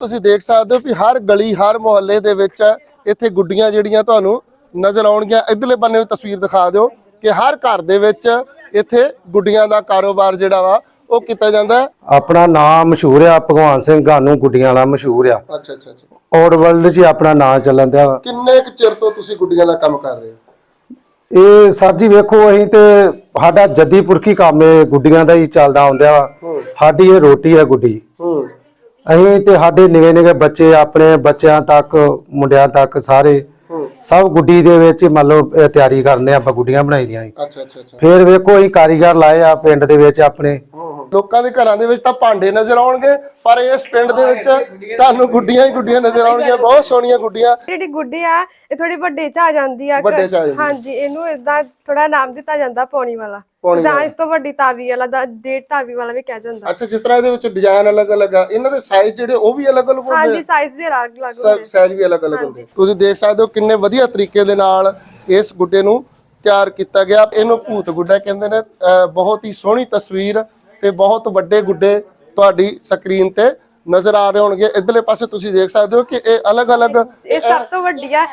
ਤੁਸੀਂ ਦੇਖ ਸਕਦੇ ਹੋ ਕਿ ਹਰ ਗਲੀ ਹਰ ਮੁਹੱਲੇ ਦੇ ਵਿੱਚ ਇੱਥੇ ਗੁੱਡੀਆਂ ਜਿਹੜੀਆਂ ਤੁਹਾਨੂੰ ਨਜ਼ਰ ਆਉਣਗੀਆਂ। ਇਧਰਲੇ ਬੰਨੇ ਵੀ ਤਸਵੀਰ ਦਿਖਾ ਦਿਓ ਕਿ ਹਰ ਘਰ ਦੇ ਵਿੱਚ ਇੱਥੇ ਗੁੱਡੀਆਂ ਦਾ ਕਾਰੋਬਾਰ ਜਿਹੜਾ ਵਾ ਉਹ ਕੀਤਾ ਜਾਂਦਾ ਹੈ। ਆਪਣਾ ਨਾਮ ਮਸ਼ਹੂਰ ਆ ਭਗਵਾਨ ਸਿੰਘ ਗਾਨੂ ਗੁੱਡੀਆਂ ਵਾਲਾ ਮਸ਼ਹੂਰ ਆ। ਅੱਛਾ ਅੱਛਾ ਅੱਛਾ। ਔਰ ਵਰਲਡ 'ਚ ਹੀ ਆਪਣਾ ਨਾਮ ਚੱਲਣ ਦਿਆ ਵਾ। ਕਿੰਨੇ ਕੁ ਚਿਰ ਤੋਂ ਤੁਸੀਂ ਗੁੱਡੀਆਂ ਦਾ ਕੰਮ ਕਰ ਰਹੇ ਹੋ? ਇਹ ਸਰ ਜੀ ਵੇਖੋ ਅਸੀਂ ਤੇ ਸਾਡਾ ਜੱਦੀ ਪੁਰਖੀ ਕੰਮ ਇਹ ਗੁੱਡੀਆਂ ਦਾ ਹੀ ਚੱਲਦਾ ਆਉਂਦਿਆ ਵਾ। ਹੂੰ। ਸਾਡੀ ਇਹ ਰੋਟੀ ਹੈ ਗੁੱਡੀ। ਹੂੰ। ਅਸੀਂ ਤੇ ਸਾਡੇ ਨਿਗੇ ਨਿਗੇ ਬੱਚੇ ਆਪਣੇ ਬੱਚਿਆਂ ਤੱਕ ਮੁੰਡਿਆਂ ਤੱਕ ਸਾਰੇ ਸਭ ਗੁੱਡੀ ਦੇ ਵਿੱਚ ਮੰਨ ਲਓ ਇਹ ਤਿਆਰੀ ਕਰਦੇ ਆ ਆਪਾਂ ਗੁੱਡੀਆਂ ਬਣਾਈ ਦੀਆਂ ਜੀ। ਅੱਛਾ ਅੱਛਾ ਅੱਛਾ। ਫਿਰ ਵੇਖੋ ਅਸੀਂ ਕਾਰੀਗਰ ਲਾਏ ਆ ਪਿੰਡ ਦੇ ਵਿੱਚ ਆਪਣੇ। ਲੋਕਾਂ ਦੇ ਘਰਾਂ ਦੇ ਵਿੱਚ ਤਾਂ ਭਾਂਡੇ ਨਜ਼ਰ ਆਉਣਗੇ ਪਰ ਇਸ ਪਿੰਡ ਦੇ ਵਿੱਚ ਤੁਹਾਨੂੰ ਗੁੱਡੀਆਂ ਹੀ ਗੁੱਡੀਆਂ ਨਜ਼ਰ ਆਉਣਗੀਆਂ ਬਹੁਤ ਸੋਹਣੀਆਂ ਗੁੱਡੀਆਂ। ਜਿਹੜੀ ਗੁੱਡੀ ਆ ਇਹ ਥੋੜੀ ਵੱਡੇ ਚ ਆ ਜਾਂਦੀ ਆ ਵੱਡੇ 'ਚ ਆ ਜਾਂਦੀ ਆ। ਹਾਂਜੀ ਇਹਨੂੰ ਇਦਾਂ ਥੋੜਾ ਨਾਮ ਦਿੱਤਾ ਜਾਂਦਾ ਪੌਣੀ ਵਾਲਾ। ਪੌਣੀ ਜਾਂ ਇਸ ਤੋਂ ਵੱਡੀ ਤਾਵੀ ਵਾਲਾ ਦਾ ਡੇਢ ਤਾਵੀ ਵਾਲਾ ਵੀ ਕਿਹਾ ਜਾਂਦਾ। ਅੱਛਾ ਜਿਸ ਤਰ੍ਹਾਂ ਇਹਦੇ ਵਿੱਚ ਡਿਜ਼ਾਈਨ ਅਲੱਗ-ਅਲੱਗ ਆ ਇਹਨਾਂ ਦੇ ਸਾਈਜ਼ ਜਿਹੜੇ ਉਹ ਵੀ ਅਲੱਗ-ਅਲੱਗ ਹੁੰਦੇ ਹਾਂਜੀ ਸਾਈਜ਼ ਵੀ ਅਲੱਗ ਅਲੱਗ ਹੁੰਦੇ ਸਾਈਜ਼ ਵੀ ਅਲੱਗ-ਅਲੱਗ ਹੁੰਦੇ ਤੁਸੀਂ ਦੇਖ ਸਕਦੇ ਹੋ ਕਿੰਨੇ ਵਧੀਆ ਤਰੀਕੇ ਦੇ ਨਾਲ ਇਸ ਗੁੱਡੇ ਨੂੰ ਤਿਆਰ ਕੀਤਾ ਗਿਆ। ਇਹਨੂੰ ਭੂਤ ਗੁੱਡਾ ਕਹਿੰਦੇ ਨੇ। ਬਹੁਤ ਹੀ ਸੋਹਣੀ ਤਸਵੀਰ ਤੇ ਬਹੁਤ ਵੱਡੇ ਗੁੱਡੇ ਤੁਹਾਡੀ ਸਕਰੀਨ ਤੇ ਨਜ਼ਰ ਆ ਰਹੇ ਹੋਣਗੇ। ਇਧਰਲੇ ਪਾਸੇ ਤੁਸੀਂ ਦੇਖ ਸਕਦੇ ਹੋ ਕਿ ਇਹ ਅਲੱਗ-ਅਲੱਗ ਇਹ ਸਭ ਤੋਂ ਵੱਡੀ ਆ।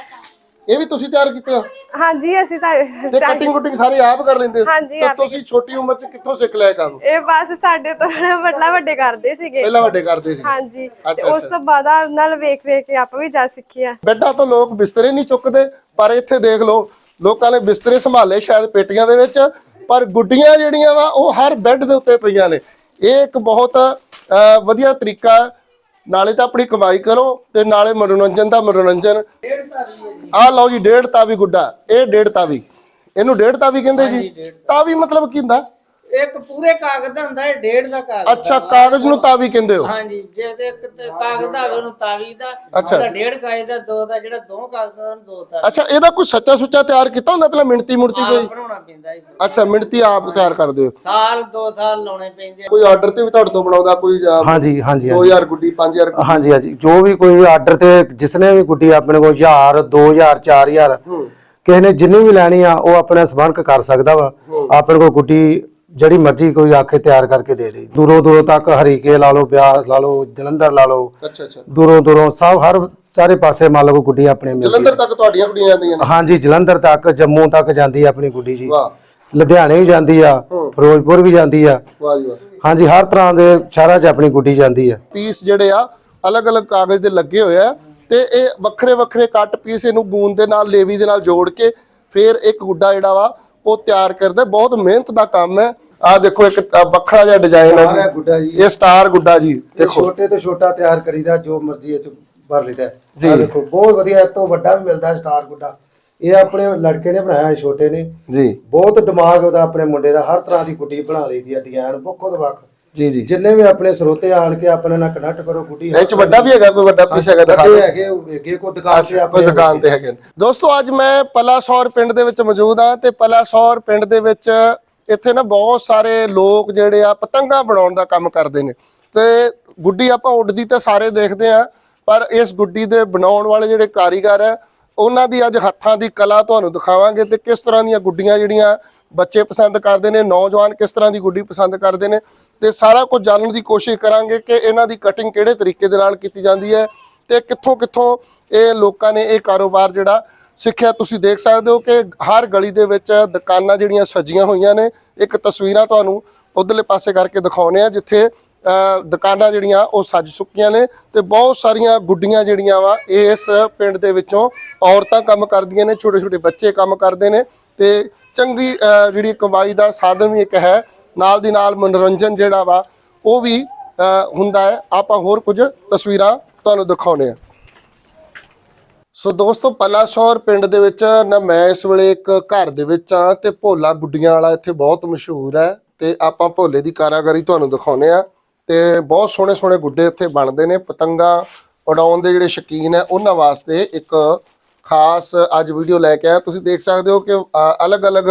ਇਹ ਵੀ ਤੁਸੀਂ ਤਿਆਰ ਕੀਤੇ? ਆ ਹਾਂਜੀ ਅਸੀਂ ਤਾਂ ਤੇ ਕਟਿੰਗ ਕੁਟਿੰਗ ਸਾਰੀ ਆਪ ਕਰ ਲੈਂਦੇ? ਹੋ ਹਾਂਜੀ, ਤਾਂ ਆਪ ਹੀ। ਤੁਸੀਂ ਛੋਟੀ ਉਮਰ 'ਚ ਕਿੱਥੋਂ ਸਿੱਖ ਲਿਆ ਇਹ ਕੰਮ? ਇਹ ਬਸ ਸਾਡੇ ਤੋਂ ਵੱਡਾ ਵੱਡੇ ਕਰਦੇ ਸੀਗੇ। ਪਹਿਲਾਂ ਵੱਡੇ ਕਰਦੇ ਸੀ ਹਾਂਜੀ ਤੇ ਅੱਛਾ, ਉਸ ਤੋਂ ਬਾਅਦ ਆ ਨਾਲ ਵੇਖ ਵੇਖ ਕੇ ਆਪਾਂ ਵੀ ਜਾ ਸਿੱਖਿਆ। ਬੈੱਡਾਂ ਤੋਂ ਲੋਕ ਬਿਸਤਰੇ ਨਹੀਂ ਚੁੱਕਦੇ ਪਰ ਇੱਥੇ ਦੇਖ ਲਓ ਲੋਕਾਂ ਨੇ ਬਿਸਤਰੇ ਸੰਭਾਲੇ ਸ਼ਾਇਦ ਪੇਟੀਆਂ ਦੇ ਵਿੱਚ ਪਰ ਗੁੱਡੀਆਂ ਜਿਹੜੀਆਂ ਵਾ ਉਹ ਹਰ ਬੈੱਡ ਦੇ ਉੱਤੇ ਪਈਆਂ ਨੇ। ਇਹ ਇੱਕ ਬਹੁਤ ਅਹ, ਵਧੀਆ ਤਰੀਕਾ ਹੈ। ਨਾਲੇ ਤਾਂ ਆਪਣੀ ਕਮਾਈ ਕਰੋ ਤੇ ਨਾਲੇ ਮਨੋਰੰਜਨ ਦਾ ਮਨੋਰੰਜਨ। ਆਹ ਲਓ ਜੀ ਡੇਢ ਤਾਵੀ ਗੁੱਡਾ ਇਹ ਡੇਢ ਤਾਵੀ। ਇਹਨੂੰ ਡੇਢ ਤਾਵੀ ਕਹਿੰਦੇ ਜੀ? ਤਾਵੀ ਮਤਲਬ ਕੀ ਹੁੰਦਾ? ਇੱਕ ਪੂਰੇ ਕਾਗਜ਼ ਦਾ ਹੁੰਦਾ ਹੈ ਡੇਢ ਦਾ ਕਾਗਜ਼ ਅੱਛਾ ਕਾਗਜ਼ ਨੂੰ ਤਾਵੀ ਕਹਿੰਦੇ ਹੋ? ਹਾਂਜੀ ਜੇ ਤੇ ਇੱਕ ਤੇ ਕਾਗਜ਼ ਦਾ ਹੋਵੇ ਉਹਨੂੰ ਤਾਵੀ ਦਾ ਅੱਛਾ। ਉਹਦਾ ਡੇਢ ਕਾਗਜ਼ ਦਾ ਦੋ ਦਾ ਜਿਹੜਾ ਦੋ ਕਾਗਜ਼ ਦਾ ਉਹਨੂੰ ਦੋ ਦਾ। ਅੱਛਾ ਇਹਦਾ ਕੋਈ ਸੱਚਾ ਸੁੱਚਾ ਤਿਆਰ ਕੀਤਾ ਹੁੰਦਾ ਪਹਿਲਾਂ ਮਿਣਤੀ ਮੁਰਤੀ ਆਪ ਕੋਈ? ਬਣਾਉਣਾ ਪੈਂਦਾ ਹੈ ਅੱਛਾ ਮਿਣਤੀ ਆਪ ਤਿਆਰ ਕਰਦੇ ਹੋ। ਸਾਲ ਦੋ ਸਾਲ ਲਾਉਣੇ ਪੈਂਦੇ ਆ। ਕੋਈ ਆਰਡਰ ਤੇ ਵੀ ਤੁਹਾਡੇ ਤੋਂ ਬਣਾਉਂਦਾ ਕੋਈ ਅਹ, ਹਾਂਜੀ ਹਾਂਜੀ ਹਾਂਜੀ। 2000 ਗੁੱਡੀ 5000 ਗੁੱਡੀ? ਹਾਂਜੀ ਹਾਂਜੀ ਜੋ ਵੀ ਕੋਈ ਆਰਡਰ ਤੇ ਜਿਸਨੇ ਵੀ ਗੁੱਡੀ ਆਪਣੇ ਕੋਲ 1000 2000 4000 ਕਿਸੇ ਨੇ ਜਿੰਨੀ ਵੀ ਲੈਣੀ ਆ ਉਹ ਆਪਣੇ ਸੰਪਰਕ ਕਰ ਸਕਦਾ ਵਾ। ਆਪਣੇ ਕੋਲ ਗੁੱਡੀ ਜਿਹੜੀ ਮਰਜ਼ੀ ਕੋਈ ਆਖੇ ਤਿਆਰ ਕਰਕੇ ਦੇ ਦੇ। ਦੂਰੋਂ ਦੂਰੋਂ ਤੱਕ ਹਰੀਕੇ ਲਾ ਲਓ ਬਿਆਸ ਲਾ ਲਓ ਜਲੰਧਰ ਲਾ ਲਓ। ਅੱਛਾ ਅੱਛਾ। ਦੂਰੋਂ ਦੂਰੋਂ ਸਭ ਹਰ ਸਾਰੇ ਪਾਸੇ ਮੰਨ ਲਓ ਗੁੱਡੀ ਆਪਣੇ ਮਿਲਦੀ ਜਲੰਧਰ ਤੱਕ ਤੁਹਾਡੀਆਂ ਗੁੱਡੀਆਂ ਜਾਂਦੀਆਂ ਨੇ? ਹਾਂਜੀ ਜਲੰਧਰ ਤੱਕ ਜੰਮੂ ਤੱਕ ਜਾਂਦੀ ਆ ਆਪਣੀ ਗੁੱਡੀ ਜੀ। ਵਾਹ। ਲੁਧਿਆਣੇ ਵੀ ਜਾਂਦੀ ਆ ਫਿਰੋਜ਼ਪੁਰ ਵੀ ਜਾਂਦੀ ਆ। ਵਾਹ ਜੀ ਵਾਹ। ਹਾਂਜੀ ਹਰ ਤਰ੍ਹਾਂ ਦੇ ਸ਼ਹਿਰਾਂ 'ਚ ਆਪਣੀ ਗੁੱਡੀ ਜਾਂਦੀ ਆ ਪੀਸ ਜਿਹੜੇ ਆ ਅਲੱਗ-ਅਲੱਗ ਕਾਗਜ਼ ਦੇ ਲੱਗੇ ਹੋਏ ਆ ਤੇ ਇਹ ਵੱਖਰੇ ਵੱਖਰੇ ਕੱਟ ਪੀਸ ਇਹਨੂੰ ਗੂੰਦ ਦੇ ਨਾਲ ਲੇਵੀ ਦੇ ਨਾਲ ਜੋੜ ਕੇ ਫਿਰ ਇੱਕ ਗੁੱਡਾ ਜਿਹੜਾ ਵਾ ਉਹ ਤਿਆਰ ਕਰਦੇ। ਬਹੁਤ ਮਿਹਨਤ ਦਾ ਕੰਮ ਹੈ। ਆਹ ਦੇਖੋ ਇੱਕ ਅ, ਵੱਖਰਾ ਜਿਹਾ ਡਿਜ਼ਾਈਨ ਸਟਾਰ ਹੈ ਹੈ ਗੁੱਡਾ ਜੀ। ਜੀ ਇਹ ਸਟਾਰ ਗੁੱਡਾ ਜੀ ਦੇਖੋ। ਛੋਟੇ ਤੋਂ ਛੋਟਾ ਤਿਆਰ ਕਰੀਦਾ ਜੋ ਮਰਜ਼ੀ ਇਹ ਚ ਭਰ ਲਈਦਾ ਜੀ। ਦੇਖੋ ਬਹੁਤ ਵਧੀਆ ਇਹ ਤੋਂ ਵੱਡਾ ਵੀ ਮਿਲਦਾ ਹੈ ਸਟਾਰ ਗੁੱਡਾ। ਇਹ ਆਪਣੇ ਲੜਕੇ ਨੇ ਬਣਾਇਆ ਹੈ ਛੋਟੇ ਨੇ। ਜੀ। ਬਹੁਤ ਦਿਮਾਗ ਉਹਦਾ ਆਪਣੇ ਮੁੰਡੇ ਦਾ ਹਰ ਤਰ੍ਹਾਂ ਦੀ ਗੁੱਡੀ ਬਣਾ ਲਈਦੀ ਆ ਡਿਜ਼ਾਈਨ ਬਹੁਤ ਵੱਖ ਜੀ ਜੀ। ਜਿੰਨੇ ਵੀ ਆਪਣੇ ਸਰੋਤੇ ਆਣ ਕੇ ਆਪਣੇ ਨਾਲ ਕਨੈਕਟ ਕਰੋ ਗੁੱਡੀ ਇਹ ਚ ਵੱਡਾ ਵੀ ਹੈਗਾ ਕੋਈ ਵੱਡਾ ਪੀਸ ਹੈਗਾ ਦਿਖਾ ਵੱਡੇ ਦਿਓ। ਹੈਗੇ ਉਹ ਅੱਗੇ ਕੋ ਦੁਕਾਨ ਤੇ ਕੋਈ ਆਪਣੇ ਦੁਕਾਨ ਤੇ ਹੈਗੇ ਨੇ। ਦੋਸਤੋ ਅੱਜ ਮੈਂ ਪਲਾਸੌਰ ਪਿੰਡ ਦੇ ਵਿੱਚ ਮੌਜੂਦ ਹਾਂ ਤੇ ਪਲਾਸੌਰ ਪਿੰਡ ਦੇ ਵਿੱਚ ਇੱਥੇ ਨਾ ਬਹੁਤ ਸਾਰੇ ਲੋਕ ਜਿਹੜੇ ਆ ਪਤੰਗਾ ਬਣਾਉਣ ਦਾ ਕੰਮ ਕਰਦੇ ਨੇ। ਤੇ ਗੁੱਡੀ ਆਪਾਂ ਉੱਡਦੀ ਤਾਂ ਸਾਰੇ ਦੇਖਦੇ ਆ, ਪਰ ਇਸ ਗੁੱਡੀ ਦੇ ਬਣਾਉਣ ਵਾਲੇ ਜਿਹੜੇ ਕਾਰੀਗਰ ਆ, ਉਹਨਾਂ ਦੀ ਅੱਜ ਹੱਥਾਂ ਦੀ ਕਲਾ ਤੁਹਾਨੂੰ ਦਿਖਾਵਾਂਗੇ ਤੇ ਕਿਸ ਤਰ੍ਹਾਂ ਦੀਆਂ ਗੁੱਡੀਆਂ ਜਿਹੜੀਆਂ ਬੱਚੇ ਪਸੰਦ ਕਰਦੇ ਨੇ, ਨੌਜਵਾਨ ਕਿਸ ਤਰ੍ਹਾਂ ਦੀ ਗੁੱਡੀ ਪਸੰਦ ਕਰਦੇ ਨੇ, ਤੇ ਸਾਰਾ ਕੁਝ ਜਾਣਨ ਦੀ ਕੋਸ਼ਿਸ਼ ਕਰਾਂਗੇ ਕਿ ਇਹਨਾਂ ਦੀ ਕਟਿੰਗ ਕਿਹੜੇ ਤਰੀਕੇ ਦੇ ਨਾਲ ਕੀਤੀ ਜਾਂਦੀ ਹੈ ਤੇ ਕਿੱਥੋਂ ਕਿੱਥੋਂ ਇਹ ਲੋਕਾਂ ਨੇ ਇਹ ਕਾਰੋਬਾਰ ਜਿਹੜਾ ਸਿੱਖਿਆ ਤੁਸੀਂ ਦੇਖ ਸਕਦੇ ਹੋ ਕਿ ਹਰ ਗਲੀ ਦੇ ਵਿੱਚ ਦੁਕਾਨਾਂ ਜਿਹੜੀਆਂ ਸਜੀਆਂ ਹੋਈਆਂ ਨੇ, ਇੱਕ ਤਸਵੀਰਾਂ ਤੁਹਾਨੂੰ ਉਧਰਲੇ ਪਾਸੇ ਕਰਕੇ ਦਿਖਾਉਨੇ ਆ ਜਿੱਥੇ ਦੁਕਾਨਾਂ ਜਿਹੜੀਆਂ ਉਹ ਸੱਜ ਚੁੱਕੀਆਂ ਨੇ ਤੇ ਬਹੁਤ ਸਾਰੀਆਂ ਗੁੱਡੀਆਂ ਜਿਹੜੀਆਂ ਵਾ ਇਸ ਪਿੰਡ ਦੇ ਵਿੱਚੋਂ ਔਰਤਾਂ ਕੰਮ ਕਰਦੀਆਂ ਨੇ ਛੋਟੇ ਛੋਟੇ ਬੱਚੇ ਕੰਮ ਕਰਦੇ ਨੇ ਤੇ ਚੰਗੀ ਜਿਹੜੀ ਕਮਾਈ ਦਾ ਸਾਧਨ ਵੀ ਇੱਕ ਹੈ, ਨਾਲ ਦੀ ਨਾਲ ਮਨੋਰੰਜਨ ਜਿਹੜਾ ਵਾ, ਉਹ ਵੀ ਹੁੰਦਾ ਹੈ। ਆਪਾਂ ਹੋਰ ਕੁਝ ਤਸਵੀਰਾਂ ਤੁਹਾਨੂੰ ਦਿਖਾਉਨੇ ਆ ਸੋ ਦੋਸਤੋ, ਪਲਾਸੌਰ ਪਿੰਡ ਦੇ ਵਿੱਚ ਨਾ ਮੈਂ ਇਸ ਵੇਲੇ ਇੱਕ ਘਰ ਦੇ ਵਿੱਚ ਆ ਤੇ ਭੋਲਾ ਗੁੱਡੀਆਂ ਵਾਲਾ ਇੱਥੇ ਬਹੁਤ ਮਸ਼ਹੂਰ ਹੈ ਤੇ ਆਪਾਂ ਭੋਲੇ ਦੀ ਕਾਰਾਗਰੀ ਤੁਹਾਨੂੰ ਦਿਖਾਉਨੇ ਆ ਤੇ ਬਹੁਤ ਸੋਹਣੇ ਸੋਹਣੇ ਗੁੱਡੇ ਇੱਥੇ ਬਣਦੇ ਨੇ, ਪਤੰਗਾ ਉਡਾਉਣ ਦੇ ਜਿਹੜੇ ਸ਼ੌਕੀਨ ਹੈ, ਉਹਨਾਂ ਵਾਸਤੇ ਇੱਕ ਖਾਸ ਅੱਜ ਵੀਡੀਓ ਲੈ ਕੇ ਆਇਆ। ਤੁਸੀਂ ਦੇਖ ਸਕਦੇ ਹੋ ਕਿ ਅਲੱਗ-ਅਲੱਗ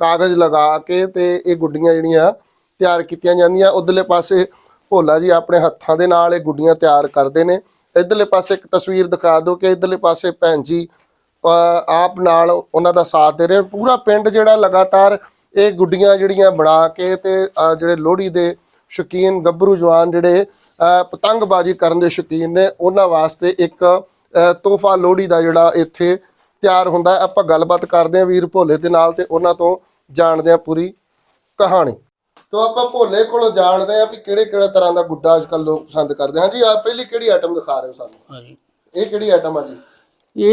ਕਾਗਜ਼ ਲਗਾ ਕੇ ਤੇ ਇਹ ਗੁੱਡੀਆਂ ਜਿਹੜੀਆਂ ਤਿਆਰ ਕੀਤੀਆਂ ਜਾਂਦੀਆਂ। ਉਧਰਲੇ ਪਾਸੇ ਭੋਲਾ ਜੀ ਆਪਣੇ ਹੱਥਾਂ ਦੇ ਨਾਲ ਇਹ ਗੁੱਡੀਆਂ ਤਿਆਰ ਕਰਦੇ ਨੇ। ਇਧਰਲੇ ਪਾਸੇ ਇੱਕ ਤਸਵੀਰ ਦਿਖਾ ਦਿਓ ਕਿ ਇਧਰਲੇ ਪਾਸੇ ਭੈਣ ਜੀ ਆਪ ਨਾਲ ਉਹਨਾਂ ਦਾ ਸਾਥ ਦੇ ਰਹੇ ਪੂਰਾ ਪਿੰਡ ਜਿਹੜਾ ਲਗਾਤਾਰ ਇਹ ਗੁੱਡੀਆਂ ਜਿਹੜੀਆਂ ਬਣਾ ਕੇ ਤੇ ਜਿਹੜੇ ਲੋਹੜੀ ਦੇ ਸ਼ੌਕੀਨ, ਗੱਭਰੂ ਜਵਾਨ ਜਿਹੜੇ ਪਤੰਗਬਾਜ਼ੀ ਕਰਨ ਦੇ ਸ਼ੌਕੀਨ ਨੇ, ਉਹਨਾਂ ਵਾਸਤੇ ਇੱਕ ਤੋਹਫਾ ਲੋਹੜੀ ਦਾ ਜਿਹੜਾ ਇੱਥੇ ਤਿਆਰ ਹੁੰਦਾ ਆਪਾਂ ਗੱਲਬਾਤ ਕਰਦੇ ਹਾਂ ਵੀਰ ਭੋਲੇ ਦੇ ਨਾਲ ਤੇ ਉਹਨਾਂ ਤੋਂ ਜਾਣਦੇ ਹਾਂ ਪੂਰੀ ਕਹਾਣੀ। ਤੋਂ ਆਪਾਂ ਭੋਲੇ ਕੋਲੋਂ ਜਾਣਦੇ ਹਾਂ ਵੀ ਕਿਹੜੇ ਕਿਹੜੇ ਤਰ੍ਹਾਂ ਦਾ ਗੁੱਡਾ ਅੱਜਕੱਲ ਲੋਕ ਪਸੰਦ ਕਰਦੇ ਹਾਂ ਜੀ ਆ ਪਹਿਲੀ ਕਿਹੜੀ ਆਈਟਮ ਦਿਖਾ ਰਹੇ ਹੋ ਸਾਨੂੰ? ਹਾਂਜੀ। ਇਹ ਕਿਹੜੀ ਆਈਟਮ ਆ ਜੀ?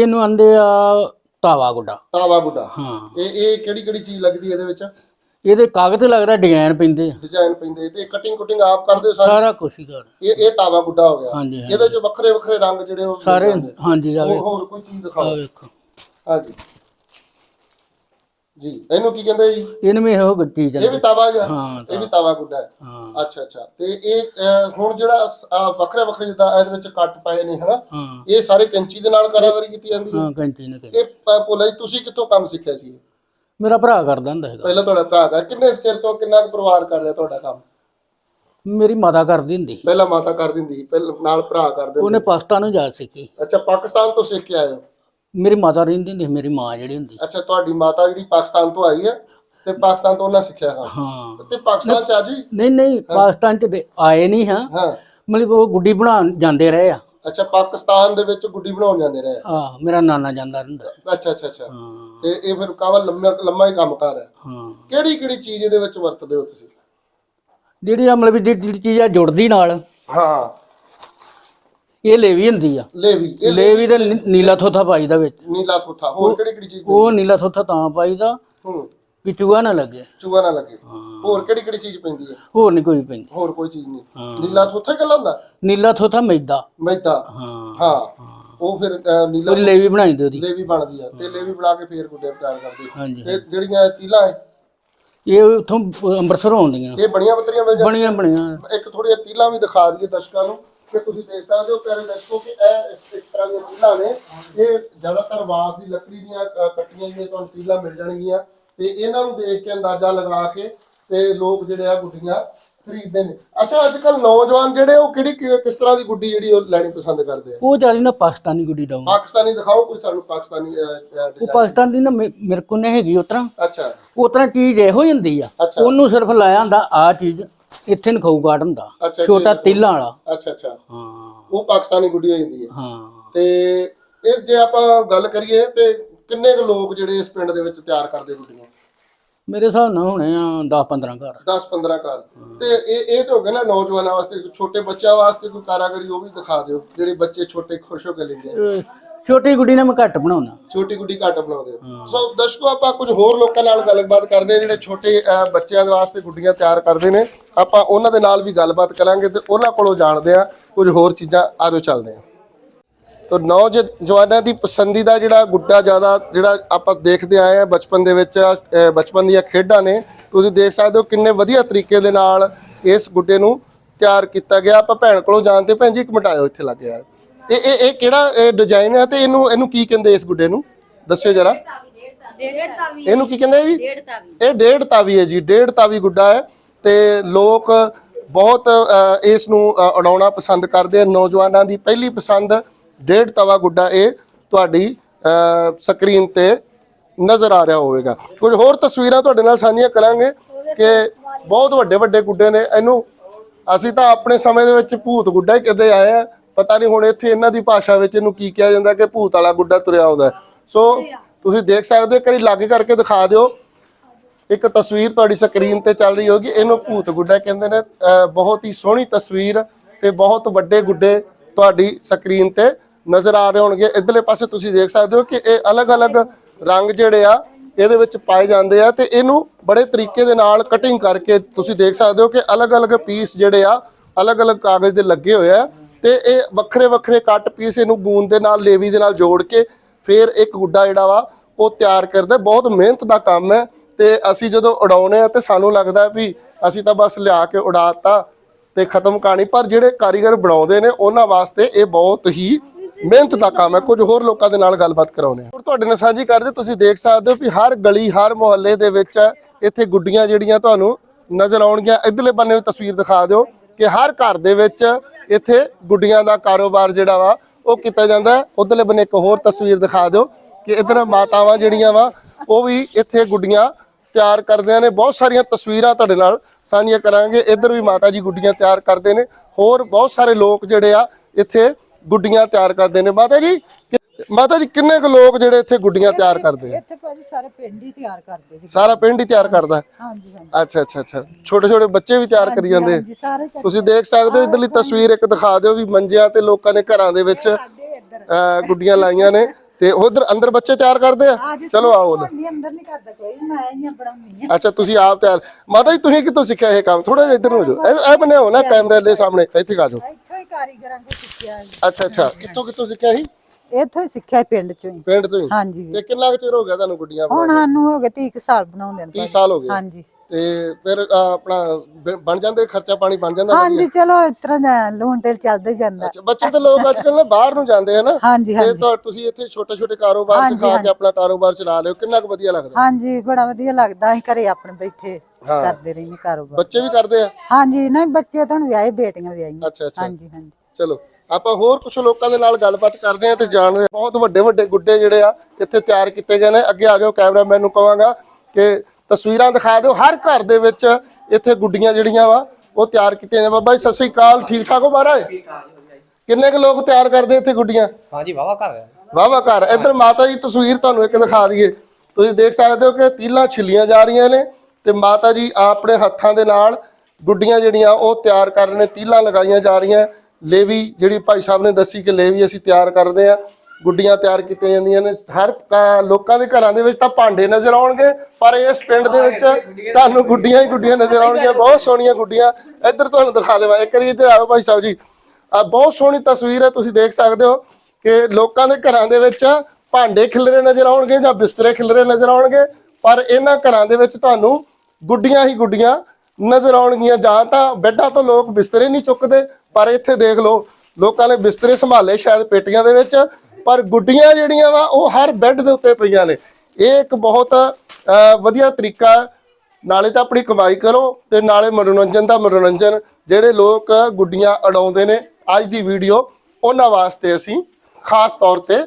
ਇਹਨੂੰ ਆਂਦੇ ਆ ਤਾਵਾ ਗੁੱਡਾ। ਤਾਵਾ ਗੁੱਡਾ। ਹਾਂ। ਇਹ ਇਹ ਕਿਹੜੀ ਕਿਹੜੀ ਚੀਜ਼ ਲੱਗਦੀ ਇਹਦੇ ਵਿੱਚ? ਇਹਦੇ ਕਾਗਜ਼ ਤੇ ਲੱਗਦਾ ਡਿਜ਼ਾਈਨ ਪੈਂਦੇ ਆ। ਡਿਜ਼ਾਈਨ ਪੈਂਦੇ ਤੇ ਕਟਿੰਗ ਕੁਟਿੰਗ ਆਪ ਕਰਦੇ ਹੋ ਸਾਰੇ? ਸਾਰਾ ਕੁਛ ਹੀ ਕਰ ਇਹ ਇਹ ਤਾਵਾ ਗੁੱਡਾ ਹੋ ਗਿਆ। ਹਾਂਜੀ, ਹਾਂਜੀ। ਇਹਦੇ ਚ ਵੱਖਰੇ ਵੱਖਰੇ ਰੰਗ ਜਿਹੜੇ ਉਹ ਸਾਰੇ। ਹਾਂਜੀ ਆ ਹੋਰ- ਵੇਖੋ। ਹੋਰ ਕੋਈ ਚੀਜ਼ ਆ ਦਿਖਾਓ ਵੇਖੋ। ਹਾਂਜੀ। ਜੀ ਇਹਨੂੰ ਕੀ ਕਹਿੰਦੇ ਜੀ? ਇਹਨੂੰ ਇਹੋ ਚੀਜ਼ ਇਹ ਵੀ ਜਾਂਦੀ ਤਾਵਾ ਹਾਂ, ਇਹ ਵੀ ਤਾਵਾ। ਗੁੱਡਾ ਹੈ। ਹਾਂ। ਅੱਛਾ ਅੱਛਾ। ਤੇ ਇਹ ਅਹ, ਹੁਣ ਜਿਹੜਾ ਵੱਖਰੇ ਵੱਖਰੇ ਜਿੱਦਾਂ ਇਹਦੇ ਵਿੱਚ ਕੱਟ ਪਏ ਨੇ ਹਨਾ? ਹਾਂ। ਇਹ ਸਾਰੇ ਕੈਂਚੀ ਦੇ ਨਾਲ ਕਾਰਾਗਰੀ ਕੀਤੀ ਜਾਂਦੀ ਹੈ? ਹਾਂ ਕੰਟੀ ਨੇ ਇਹ ਪ- ਭੋਲਾ ਜੀ ਤੁਸੀਂ ਕਿੱਥੋਂ ਕੰਮ ਸਿੱਖਿਆ ਸੀ ਮੇਰਾ ਭਰਾ ਕਰਦਾ ਹੁੰਦਾ ਹੈਗਾ। ਪਹਿਲਾਂ ਤੁਹਾਡਾ ਭਰਾ ਦਾ। ਕਿੰਨੇ ਸਕੇਲ ਤੋਂ ਕਿੰਨਾ ਕੁ ਪਰਿਵਾਰ ਕਰ ਰਿਹਾ ਤੁਹਾਡਾ ਕੰਮ? ਮੇਰੀ ਮਾਤਾ ਕਰਦੀ ਹੁੰਦੀ ਸੀ। ਪਹਿਲਾਂ ਮਾਤਾ ਕਰ ਦਿੰਦੀ ਸੀ ਪਹਿਲਾਂ ਨਾਲ ਭਰਾ ਕਰਦੇ ਉਹਨੇ ਪਾਕਿਸਤਾਨ ਨੂੰ ਜਾ ਸਿੱਖੀ। ਅੱਛਾ ਪਾਕਿਸਤਾਨ ਤੋਂ ਸਿੱਖ ਕੇ ਆਏ ਹੋ? ਮੇਰੀ ਮਾਤਾ ਰਹਿੰਦੀ ਹੁੰਦੀ ਸੀ, ਮੇਰੀ ਮਾਂ ਜਿਹੜੀ ਹੁੰਦੀ ਸੀ। ਅੱਛਾ ਤੁਹਾਡੀ ਮਾਤਾ ਜਿਹੜੀ ਪਾਕਿਸਤਾਨ ਤੋਂ ਆਈ ਹੈ ਤੇ ਪਾਕਿਸਤਾਨ ਤੋਂ ਉਹਨਾਂ ਸਿੱਖਿਆ ਹੈ। ਹਾਂ। ਤੇ ਪਾਕਿਸਤਾਨ ਚ ਆ ਜੀ ਨਹੀਂ ਨਹੀਂ ਪਾਕਿਸਤਾਨ ਚ ਤੇ ਆਏ ਨਹੀਂ ਹਾਂ। ਹਾਂ। ਮਤਲਬ ਉਹ ਗੁੱਡੀ ਬਣਾਉਣ ਜਾਂਦੇ ਰਹੇ ਆ। ਅੱਛਾ ਪਾਕਿਸਤਾਨ ਦੇ ਵਿੱਚ ਗੁੱਡੀ ਬਣਾਉਣ ਜਾਂਦੇ ਰਹੇ ਆ? ਮੇਰਾ ਨਾਨਾ ਜਾਂਦਾ ਹੁੰਦਾ ਸੀ। ਅੱਛਾ ਅੱਛਾ ਅੱਛਾ। ਹਾਂ। ਤੇ ਇਹ ਫਿਰ ਕਾਵਾ ਲੰਮਾ ਲੰਮਾ ਹੀ ਕੰਮ ਕਰ ਹੈ ਹਾਂ। ਕਿਹੜੀ ਕਿਹੜੀ ਚੀਜ਼ ਇਹਦੇ ਵਿੱਚ ਵਰਤਦੇ ਹੋ ਤੁਸੀਂ? ਜਿਹੜੀ ਆ ਮਤਲਬ ਜਿਹੜੀ ਚੀਜ਼ ਆ ਜੁੜਦੀ ਨਾਲ। ਹਾਂ। ਇਹ ਲੇਵੀ ਹੁੰਦੀ ਆ। ਲੇਵੀ ਇਹ ਲੇਵੀ ਦੇ ਨੀ- ਨੀਲਾ ਥੋਥਾ ਪਾਈਦਾ ਵਿੱਚ। ਨੀਲਾ ਥੋਥਾ ਹੋਰ ਕਿਹੜੀ ਕਿਹੜੀ ਚੀਜ਼ ਉਹ ਨੀਲਾ ਥੋਥਾ ਤਾਂ ਪਾਈਦਾ ਹੂੰ। ਵੀ ਚੂਹਾ ਨਾ ਲੱਗੇ। ਚੂਹਾ ਨਾ ਲੱਗੇ। ਹੋਰ ਕਿਹੜੀ ਕਿਹੜੀ ਚੀਜ਼ ਪੈਂਦੀ ਹੈ ਹੋਰ ਨਹੀਂ ਕੋਈ ਪੈਂਦੀ। ਹੋਰ ਕੋਈ ਚੀਜ਼ ਨਹੀਂ ਨੀਲਾ ਥੋਥਾ ਹੀ ਕੱਲਾ ਹੁੰਦਾ? ਨੀਲਾ ਥੋਥਾ ਮੈਦਾ। ਮੈਦਾ। ਹਾਂ। ਹਾਂ। ਉਹ ਫਿਰ ਅਹ, ਨੀਲਾ ਉਹਦੀ ਲੇਵੀ ਬਣਾਈ ਦੀ ਉਹਦੀ। ਲੇਵੀ ਬਣਦੀ ਆ। ਤੇ ਲੇਵੀ ਬਣਾ ਕੇ ਫੇਰ ਗੁੱਡੇ ਤਿਆਰ ਕਰਦੇ ਹਾਂਜੀ। ਤੇ ਜਿਹੜੀਆਂ ਤੀਲਾਂ ਹੈ, ਇਹ ਉਥੋਂ ਅੰਮ੍ਰਿਤਸਰੋਂ ਆਉਂਦੀਆਂ। ਇਹ ਬਣੀਆਂ ਬਤਰੀਆਂ ਮਿਲ ਜਾਂਦੀਆਂ? ਬਣੀਆਂ ਬਣੀਆਂ। ਇੱਕ ਥੋੜੀਆਂ ਤੀਲਾਂ ਵੀ ਦਿਖਾ ਦਈਏ ਦਰਸ਼ਕਾਂ ਨੂੰ। ਕਿ ਤੁਸੀਂ ਦੇਖ ਸਕਦੇ ਹੋ ਪਿਆਰੇ ਦਰਸ਼ਕੋ ਕਿ ਇਹ ਇਸ ਇਸ ਤਰ੍ਹਾਂ ਦੀਆਂ ਤੀਲਾਂ ਨੇ ਇਹ ਜ਼ਿਆਦਾਤਰ ਬਾਂਸ ਦੀ ਲੱਕੜੀ ਦੀਆਂ ਅ, ਕੱਟੀਆਂ ਹੋਈਆਂ ਤੁਹਾਨੂੰ ਤੀਲਾਂ ਮਿਲ ਜਾਣਗੀਆਂ ਤੇ ਇਹਨਾਂ ਨੂੰ ਦੇਖ ਕੇ ਅੰਦਾਜ਼ਾ ਲਗਾ ਕੇ ਤੇ ਲੋਕ ਜਿਹੜੇ ਆ ਗੁੱਡੀਆਂ ਖਰੀਦਦੇ ਨੇ। ਅੱਛਾ ਅੱਜ ਕੱਲ ਨੌਜਵਾਨ ਜਿਹੜੇ ਉਹ ਕਿਹੜੀ ਕਿ- ਕਿਸ ਤਰ੍ਹਾਂ ਦੀ ਗੁੱਡੀ ਜਿਹੜੀ ਉਹ ਲੈਣੀ ਪਸੰਦ ਕਰਦੇ ਆ? ਉਹ ਜ਼ਿਆਦਾ ਨਾ ਪਾਕਿਸਤਾਨੀ ਗੁੱਡੀ ਡਾਉਂ ਪਾਕਿਸਤਾਨੀ ਦਿਖਾਓ ਕੋਈ ਸਾਨੂੰ ਪਾਕਿਸਤਾਨੀ ਅ, ਅ, ਉਹ design। ਪਾਕਿਸਤਾਨ ਦੀ ਨਾ ਮੇ- ਮੇਰੇ ਕੋਲ ਨਹੀਂ ਹੈਗੀ ਉਤਰਾ। ਅੱਛਾ। ਉਤਰਾ ਚੀਜ਼ ਇਹੋ ਹੀ ਹੁੰਦੀ ਆ। ਅੱਛਾ। ਉਹਨੂੰ ਸਿਰਫ ਲਾਇਆ ਹੁੰਦਾ ਆ ਚੀਜ਼। ਇੱਥੇ ਨਖਾਊ ਹੁੰਦਾ ਅੱਛਾ, ਛੋਟਾ। ਤੀਲਾਂ ਵਾਲਾ। ਅੱਛਾ ਅੱਛਾ। ਹਾਂ। ਉਹ ਪਾਕਿਸਤਾਨੀ ਗੁੱਡੀ ਹੋ ਜਾਂਦੀ ਹੈ। ਹਾਂ। ਤੇ ਇਹ ਜੇ ਆਪਾਂ ਗੱਲ ਕਰੀਏ ਤੇ ਕਿੰਨੇ ਕੁ ਲੋਕ ਜਿਹੜੇ ਇਸ ਪਿੰਡ ਦੇ ਵਿੱਚ ਤਿਆਰ ਕਰਦੇ ਗੁੱਡੀਆਂ? ਮੇਰੇ ਹਿਸਾਬ ਨਾਲ ਹੋਣੇ ਆ 10 15 ਘਰ। 10 15 ਘਰ ਤੇ ਇਹ ਇਹ ਤਾਂ ਹੋ ਗਿਆ ਨਾ ਨੌਜਵਾਨਾਂ ਵਾਸਤੇ ਛੋਟੇ ਬੱਚਿਆਂ ਵਾਸਤੇ ਕੋਈ ਕਾਰਾਗਰੀ ਉਹ ਵੀ ਦਿਖਾ ਦਿਓ ਜਿਹੜੇ ਬੱਚੇ ਛੋਟੇ ਖੁਸ਼ ਹੋ ਕੇ ਲੈਂਦੇ ਆ। ਛੋਟੀ ਗੁੱਡੀ ਨਾਲ ਮੈਂ ਘੱਟ ਬਣਾਉਣਾ ਛੋਟੀ ਗੁੱਡੀ ਘੱਟ ਬਣਾਉਂਦੇ ਹੋ। ਸੋ ਦਰਸ਼ਕੋ ਆਪਾਂ ਕੁਝ ਹੋਰ ਲੋਕਾਂ ਨਾਲ ਗੱਲਬਾਤ ਕਰਦੇ ਆ ਜਿਹੜੇ ਛੋਟੇ ਅਹ, ਬੱਚਿਆਂ ਦੇ ਵਾਸਤੇ ਗੁੱਡੀਆਂ ਤਿਆਰ ਕਰਦੇ ਨੇ। ਆਪਾਂ ਉਹਨਾਂ ਦੇ ਨਾਲ ਵੀ ਗੱਲਬਾਤ ਕਰਾਂਗੇ ਤੇ ਉਹਨਾਂ ਕੋਲੋਂ ਜਾਣਦੇ ਆ ਕੁਝ ਹੋਰ ਚੀਜ਼ਾਂ ਆਜੋ ਚੱਲਦੇ ਆ ਤੋ ਨੌਜਵਾਨਾਂ ਦੀ ਪਸੰਦੀਦਾ ਜਿਹੜਾ ਗੁੱਡਾ ਜ਼ਿਆਦਾ ਜਿਹੜਾ ਆਪਾਂ ਦੇਖਦੇ ਆਏ ਆ ਬਚਪਨ ਦੇ ਵਿੱਚ ਅਹ, ਬਚਪਨ ਦੀਆਂ ਖੇਡਾਂ ਨੇ ਤੁਸੀਂ ਦੇਖ ਸਕਦੇ ਹੋ ਕਿੰਨੇ ਵਧੀਆ ਤਰੀਕੇ ਦੇ ਨਾਲ ਇਸ ਗੁੱਡੇ ਨੂੰ ਤਿਆਰ ਕੀਤਾ ਗਿਆ। ਆਪਾਂ ਭੈਣ ਕੋਲੋਂ ਜਾਣਦੇ ਭੈਣ ਜੀ ਇੱਕ ਮਿੰਟ ਆਇਓ ਇੱਥੇ ਲੱਗ ਗਿਆ ਇਹ ਇਹ ਇਹ ਕਿਹੜਾ ਡਿਜ਼ਾਈਨ ਹੈ ਤੇ ਇਹਨੂੰ ਇਹਨੂੰ ਕੀ ਕਹਿੰਦੇ ਇਸ ਗੁੱਡੇ ਨੂੰ? ਦੱਸਿਓ ਜਰਾ। ਇਹਨੂੰ ਕੀ ਕਹਿੰਦੇ ਜੀ? ਇਹ ਡੇਢ ਤਾਵੀ ਹੈ ਜੀ, ਡੇਢ ਤਾਵੀ ਗੁੱਡਾ ਹੈ ਤੇ ਲੋਕ ਬਹੁਤ ਇਸ ਨੂੰ ਉਡਾਉਣਾ ਪਸੰਦ ਕਰਦੇ ਆ। ਨੌਜਵਾਨਾਂ ਦੀ ਪਹਿਲੀ ਪਸੰਦ ਡੇਢ ਤਵਾ ਗੁੱਡਾ ਇਹ ਤੁਹਾਡੀ ਸਕਰੀਨ ਤੇ ਨਜ਼ਰ ਆ ਰਿਹਾ ਹੋਵੇਗਾ। ਕੁਝ ਹੋਰ ਤਸਵੀਰਾਂ ਤੁਹਾਡੇ ਨਾਲ ਸਾਂਝੀਆਂ ਕਰਾਂਗੇ ਕਿ ਬਹੁਤ ਵੱਡੇ ਵੱਡੇ ਗੁੱਡੇ ਨੇ। ਇਹਨੂੰ ਅਸੀਂ ਤਾਂ ਆਪਣੇ ਸਮੇਂ ਦੇ ਵਿੱਚ ਭੂਤ ਗੁੱਡਾ ਹੀ ਕਦੇ ਆਏ ਆ। ਪਤਾ ਨਹੀਂ ਹੁਣ ਇੱਥੇ ਇਹਨਾਂ ਦੀ ਭਾਸ਼ਾ ਵਿੱਚ ਇਹਨੂੰ ਕੀ ਕਿਹਾ ਜਾਂਦਾ ਕਿ ਭੂਤ ਵਾਲਾ ਗੁੱਡਾ ਤੁਰਿਆ ਆਉਂਦਾ ਸੋ ਤੁਸੀਂ ਦੇਖ ਸਕਦੇ ਹੋ ਕਰੀ ਲੱਗ ਕਰਕੇ ਦਿਖਾ ਦਿਓ। ਇੱਕ ਤਸਵੀਰ ਤੁਹਾਡੀ ਸਕਰੀਨ ਤੇ ਚੱਲ ਰਹੀ ਹੋਗੀ ਇਹਨੂੰ ਭੂਤ ਗੁੱਡਾ ਕਹਿੰਦੇ ਨੇ। ਅਹ ਬਹੁਤ ਹੀ ਸੋਹਣੀ ਤਸਵੀਰ ਤੇ ਬਹੁਤ ਵੱਡੇ ਗੁੱਡੇ ਤੁਹਾਡੀ ਸਕਰੀਨ ਤੇ ਨਜ਼ਰ ਆ ਰਹੇ ਹੋਣਗੇ। ਇਧਰਲੇ ਪਾਸੇ ਤੁਸੀਂ ਦੇਖ ਸਕਦੇ ਹੋ ਕਿ ਇਹ ਅਲੱਗ-ਅਲੱਗ ਰੰਗ ਜਿਹੜੇ ਆ, ਇਹਦੇ ਵਿੱਚ ਪਾਏ ਜਾਂਦੇ ਆ ਤੇ ਇਹਨੂੰ ਬੜੇ ਤਰੀਕੇ ਦੇ ਨਾਲ ਕਟਿੰਗ ਕਰਕੇ ਤੁਸੀਂ ਦੇਖ ਸਕਦੇ ਹੋ ਕਿ ਅਲੱਗ-ਅਲੱਗ ਪੀਸ ਜਿਹੜੇ ਆ, ਅਲੱਗ-ਅਲੱਗ ਕਾਗਜ਼ ਦੇ ਲੱਗੇ ਹੋਏ ਆ। ਤੇ ਇਹ ਵੱਖਰੇ-ਵੱਖਰੇ ਕੱਟ ਪੀਸ ਇਹਨੂੰ ਗੂੰਦ ਦੇ ਨਾਲ, ਲੇਵੀ ਦੇ ਨਾਲ ਜੋੜ ਕੇ ਫਿਰ ਇੱਕ ਗੁੱਡਾ ਜਿਹੜਾ ਵਾ, ਉਹ ਤਿਆਰ ਕਰਦਾ ਬਹੁਤ ਮਿਹਨਤ ਦਾ ਕੰਮ ਹੈ ਤੇ ਅਸੀਂ ਜਦੋਂ ਉਡਾਉਨੇ ਆ ਤੇ ਸਾਨੂੰ ਲੱਗਦਾ ਵੀ ਅਸੀਂ ਤਾਂ ਬਸ ਲਿਆ ਕੇ ਉਡਾਤਾ ਤੇ ਖਤਮ ਕਹਾਣੀ, ਪਰ ਜਿਹੜੇ ਕਾਰੀਗਰ ਬਣਾਉਂਦੇ ਨੇ, ਉਹਨਾਂ ਵਾਸਤੇ ਇਹ ਬਹੁਤ ਹੀ ਮਿਹਨਤ ਦਾ ਕੰਮ ਹੈ। ਕੁਝ ਹੋਰ ਲੋਕਾਂ ਦੇ ਨਾਲ ਗੱਲਬਾਤ ਕਰਾਉਨੇ ਆ ਤੁਹਾਡੇ ਨਾਲ ਸਾਂਝੀ ਕਰਦੇ, ਤੁਸੀਂ ਦੇਖ ਸਕਦੇ ਹੋ ਵੀ ਹਰ ਗਲੀ, ਹਰ ਮੁਹੱਲੇ ਦੇ ਵਿੱਚ ਇੱਥੇ ਗੁੱਡੀਆਂ ਜਿਹੜੀਆਂ ਤੁਹਾਨੂੰ ਨਜ਼ਰ ਆਉਣਗੀਆਂ। ਇਧਰਲੇ ਬੰਨੇ ਵੀ ਤਸਵੀਰ ਦਿਖਾ ਦਿਓ ਕਿ ਹਰ ਘਰ ਦੇ ਵਿੱਚ ਇੱਥੇ ਗੁੱਡੀਆਂ ਦਾ ਕਾਰੋਬਾਰ ਜਿਹੜਾ ਵਾ, ਉਹ ਕੀਤਾ ਜਾਂਦਾ ਹੈ। ਉਧਰਲੇ ਬੰਨੇ ਇੱਕ ਹੋਰ ਤਸਵੀਰ ਦਿਖਾ ਦਿਓ ਕਿ ਇਧਰ ਮਾਤਾਵਾਂ ਜਿਹੜੀਆਂ ਵਾ, ਉਹ ਵੀ ਇੱਥੇ ਗੁੱਡੀਆਂ ਤਿਆਰ ਕਰਦਿਆਂ ਨੇ। ਬਹੁਤ ਸਾਰੀਆਂ ਤਸਵੀਰਾਂ ਤੁਹਾਡੇ ਨਾਲ ਸਾਂਝੀਆਂ ਕਰਾਂਗੇ। ਇੱਧਰ ਵੀ ਮਾਤਾ ਜੀ ਗੁੱਡੀਆਂ ਤਿਆਰ ਕਰਦੇ ਨੇ। ਹੋਰ ਬਹੁਤ ਸਾਰੇ ਲੋਕ ਜਿਹੜੇ ਆ, ਇੱਥੇ ਗੁੱਡੀਆਂ ਤਿਆਰ ਕਰਦੇ ਨੇ। ਮਾਤਾ ਜੀ ਮਾਤਾ ਜੀ ਕਿੰਨੇ ਕੁ ਲੋਕ ਜਿਹੜੇ ਇੱਥੇ ਗੁੱਡੀਆਂ ਤਿਆਰ ਕਰਦੇ ਆ? ਇੱਥੇ ਭਾਜੀ ਸਾਰੇ ਪਿੰਡ ਹੀ ਤਿਆਰ ਕਰਦੇ ਜੀ ਸਾਰਾ ਪਿੰਡ ਹੀ ਤਿਆਰ ਕਰਦਾ? ਹਾਂਜੀ ਹਾਂਜੀ। ਅੱਛਾ ਅੱਛਾ ਅੱਛਾ। ਛੋਟੇ ਛੋਟੇ ਬੱਚੇ ਵੀ ਤਿਆਰ ਕਰੀ ਜਾਂਦੇ ਸਾਰੇ ਤੁਸੀਂ ਦੇਖ ਸਕਦੇ ਹੋ ਇਧਰਲੀ ਤਸਵੀਰ ਇੱਕ ਦਿਖਾ ਦਿਓ ਵੀ ਮੰਜਿਆਂ ਤੇ ਲੋਕਾਂ ਨੇ ਘਰਾਂ ਦੇ ਵਿੱਚ ਅਹ, ਗੁੱਡੀਆਂ ਲਾਈਆਂ ਨੇ। ਤੇ ਉਧਰ ਅੰਦਰ ਬੱਚੇ ਤਿਆਰ ਕਰਦੇ ਆ? ਚਲੋ ਆਓ ਉਧਰ ਨਹੀਂ ਅੰਦਰ ਨਹੀਂ ਕਰਦਾ ਕੋਈ ਮੈਂ ਹੀ ਬਣਾਉਣੀ ਆ। ਅੱਛਾ ਤੁਸੀਂ ਆਪ ਤਿਆਰ। ਮਾਤਾ ਜੀ ਤੁਸੀਂ ਕਿੱਥੋਂ ਸਿੱਖਿਆ ਇਹ ਕੰਮ? ਥੋੜਾ ਜਿਹਾ ਇੱਧਰ ਨੂੰ ਹੋ ਜਾਓ। ਇਹ- ਇਹ ਬਣੇ ਹੋ ਨਾ ਕੈਮਰੇ ਦੇ ਸਾਹਮਣੇ। ਇੱਥੇ ਆ ਜਾਓ। ਇੱਥੋਂ ਹੀ ਕਾਰੀਗਰਾਂ ਕੋਲ ਸਿੱਖਿਆ ਜੀ। ਅੱਛਾ ਅੱਛਾ। ਕਿੱਥੋਂ ਕਿੱਥੋਂ ਸਿੱਖਿਆ ਸੀ? ਇੱਥੋਂ ਹੀ ਸਿੱਖਿਆ ਪਿੰਡ ਚੋਂ ਹੀ। ਪਿੰਡ ਤੋਂ ਹੀ? ਹਾਂਜੀ। ਤੇ ਕਿੰਨਾ ਕੁ ਚਿਰ ਹੋ ਗਿਆ ਤੁਹਾਨੂੰ ਗੁੱਡੀਆਂ ਹੁਣ ਸਾਨੂੰ ਹੋ ਗਏ 30 ਸਾਲ ਬਣਾਉਂਦੇ ਨੂੰ 30 ਸਾਲ ਹੋ ਗਏ? ਹਾਂਜੀ। ਤੇ ਫਿਰ ਅਹ, ਆਪਣਾ ਬ- ਬਣ ਜਾਂਦੇ ਖਰਚਾ ਪਾਣੀ ਬਣ ਜਾਂਦਾ ਵਧੀਆ? ਹਾਂਜੀ ਚਲੋ ਇਸ ਤਰ੍ਹਾਂ ਦਾ ਲੂਣ ਤੇਲ ਚੱਲਦਾ ਹੀ ਜਾਂਦਾ। ਅੱਛਾ ਬੱਚੇ ਤੇ ਲੋਕ ਅੱਜ ਕੱਲ ਨਾ ਬਾਹਰ ਨੂੰ ਜਾਂਦੇ ਆ ਨਾ। ਹਾਂਜੀ ਤੇ ਹਾਂਜੀ। ਤਾਂ ਤੁਸੀਂ ਇੱਥੇ ਛੋਟੇ ਛੋਟੇ ਕਾਰੋਬਾਰ ਹਾਂਜੀ, ਸਿਖਾ ਕੇ ਆਪਣਾ ਕਾਰੋਬਾਰ ਚਲਾ ਲਿਓ। ਕਿੰਨਾ ਕੁ ਵਧੀਆ ਲੱਗਦਾ? ਹਾਂਜੀ ਬੜਾ ਵਧੀਆ ਲੱਗਦਾ। ਅਸੀਂ ਘਰੇ ਆਪਣੇ ਬੈਠੇ ਕਰਦੇ ਰਹਿੰਦੇ ਕਾਰੋਬਾਰ। ਬੱਚੇ ਵੀ ਕਰਦੇ ਆ? ਹਾਂਜੀ ਨਹੀਂ ਬੱਚੇ ਤਾਂ ਹੁਣ ਵਿਆਹੇ ਬੇਟੀਆਂ ਵਿਆਹੀਆਂ। ਅੱਛਾ ਅੱਛਾ। ਹਾਂਜੀ ਹਾਂਜੀ। ਚਲੋ। ਆਪਾਂ ਹੋਰ ਕੁਝ ਲੋਕਾਂ ਦੇ ਨਾਲ ਗੱਲਬਾਤ ਕਰਦੇ ਆ ਤੇ ਜਾਣਦੇ ਹਾਂ। ਬਹੁਤ ਵੱਡੇ ਵੱਡੇ ਗੁੱਡੇ ਜਿਹੜੇ ਆ ਇੱਥੇ ਤਿਆਰ ਕੀਤੇ ਗਏ ਨੇ। ਅੱਗੇ ਆ ਜਾਓ ਕੈਮਰਾਮੈਨ ਨੂੰ ਕਹਾਂਗਾ ਕਿ ਤਸਵੀਰਾਂ ਦਿਖਾ ਦਿਓ। ਹਰ ਘਰ ਦੇ ਵਿੱਚ ਇੱਥੇ ਗੁੱਡੀਆਂ ਜਿਹੜੀਆਂ ਵਾ ਉਹ ਤਿਆਰ ਕੀਤੀਆਂ ਨੇ। ਬਾਬਾ ਜੀ ਸਤਿ ਸ੍ਰੀ ਅਕਾਲ। ਠੀਕ ਠਾਕ ਹੋ ਮਹਾਰਾਜ? ਕਿੰਨੇ ਕੁ ਲੋਕ ਤਿਆਰ ਕਰਦੇ ਇੱਥੇ ਗੁੱਡੀਆਂ? ਹਾਂਜੀ ਵਾਵਾ ਘਰ ਹੈ ਵਾਹ ਘਰ। ਇੱਧਰ ਮਾਤਾ ਜੀ ਤਸਵੀਰ ਤੁਹਾਨੂੰ ਇੱਕ ਦਿਖਾ ਦਈਏ। ਤੁਸੀਂ ਦੇਖ ਸਕਦੇ ਹੋ ਕਿ ਤੀਲਾਂ ਛਿੱਲੀਆਂ ਜਾ ਰਹੀਆਂ ਨੇ ਤੇ ਮਾਤਾ ਜੀ ਆਪਣੇ ਹੱਥਾਂ ਦੇ ਨਾਲ ਗੁੱਡੀਆਂ ਜਿਹੜੀਆਂ ਉਹ ਤਿਆਰ ਕਰ ਰਹੇ ਨੇ। ਤੀਲਾਂ ਲਗਾਈਆਂ ਜਾ ਰਹੀਆਂ। ਲੇਵੀ ਜਿਹੜੀ ਭਾਈ ਸਾਹਿਬ ਨੇ ਦੱਸੀ ਕਿ ਲੇਵੀ ਅਸੀਂ ਤਿਆਰ ਕਰਦੇ ਆ ਗੁੱਡੀਆਂ ਤਿਆਰ ਕੀਤੀਆਂ ਜਾਂਦੀਆਂ ਨੇ। ਹਰ ਲੋਕਾਂ ਦੇ ਘਰਾਂ ਦੇ ਵਿੱਚ ਤਾਂ ਭਾਂਡੇ ਨਜ਼ਰ ਆਉਣਗੇ ਪਰ ਇਸ ਪਿੰਡ ਦੇ ਵਿੱਚ ਤੁਹਾਨੂੰ ਗੁੱਡੀਆਂ ਹੀ ਗੁੱਡੀਆਂ ਨਜ਼ਰ ਆਉਣਗੀਆਂ ਬਹੁਤ ਸੋਹਣੀਆਂ ਗੁੱਡੀਆਂ। ਇੱਧਰ ਤੁਹਾਨੂੰ ਦਿਖਾ ਦੇਵਾਂ ਇੱਕ ਵਾਰੀ ਇੱਧਰ ਆਓ ਭਾਈ ਸਾਹਿਬ ਜੀ। ਆ ਬਹੁਤ ਸੋਹਣੀ ਤਸਵੀਰ ਹੈ ਤੁਸੀਂ ਦੇਖ ਸਕਦੇ ਹੋ ਕਿ ਲੋਕਾਂ ਦੇ ਘਰਾਂ ਦੇ ਵਿੱਚ ਭਾਂਡੇ ਖਿਲਰੇ ਨਜ਼ਰ ਆਉਣਗੇ ਜਾਂ ਬਿਸਤਰੇ ਖਿਲਰੇ ਨਜ਼ਰ ਆਉਣਗੇ ਪਰ ਇਹਨਾਂ ਘਰਾਂ ਦੇ ਵਿੱਚ ਤੁਹਾਨੂੰ ਗੁੱਡੀਆਂ ਹੀ ਗੁੱਡੀਆਂ ਨਜ਼ਰ ਆਉਣਗੀਆਂ। ਜਾਂ ਤਾਂ ਬੈੱਡਾਂ ਤੋਂ ਲੋਕ ਬਿਸਤਰੇ ਨਹੀਂ ਚੁੱਕਦੇ ਪਰ ਇੱਥੇ ਦੇਖ ਲਓ, ਲੋਕਾਂ ਨੇ ਬਿਸਤਰੇ ਸੰਭਾਲੇ ਸ਼ਾਇਦ ਪੇਟੀਆਂ ਦੇ ਵਿੱਚ, ਪਰ ਗੁੱਡੀਆਂ ਜਿਹੜੀਆਂ ਵਾ, ਉਹ ਹਰ ਬੈੱਡ ਦੇ ਉੱਤੇ ਪਈਆਂ ਨੇ। ਇਹ ਇੱਕ ਬਹੁਤ ਵਧੀਆ ਤਰੀਕਾ ਨਾਲੇ ਤਾਂ ਆਪਣੀ ਕਮਾਈ ਕਰੋ ਤੇ ਨਾਲੇ ਮਨੋਰੰਜਨ ਦਾ ਮਨੋਰੰਜਨ, ਜਿਹੜੇ ਲੋਕ ਗੁੱਡੀਆਂ ਉਡਾਉਂਦੇ ਨੇ, ਅੱਜ ਦੀ ਵੀਡੀਓ ਉਹਨਾਂ ਵਾਸਤੇ ਅਸੀਂ ਖਾਸ ਤੌਰ ਤੇ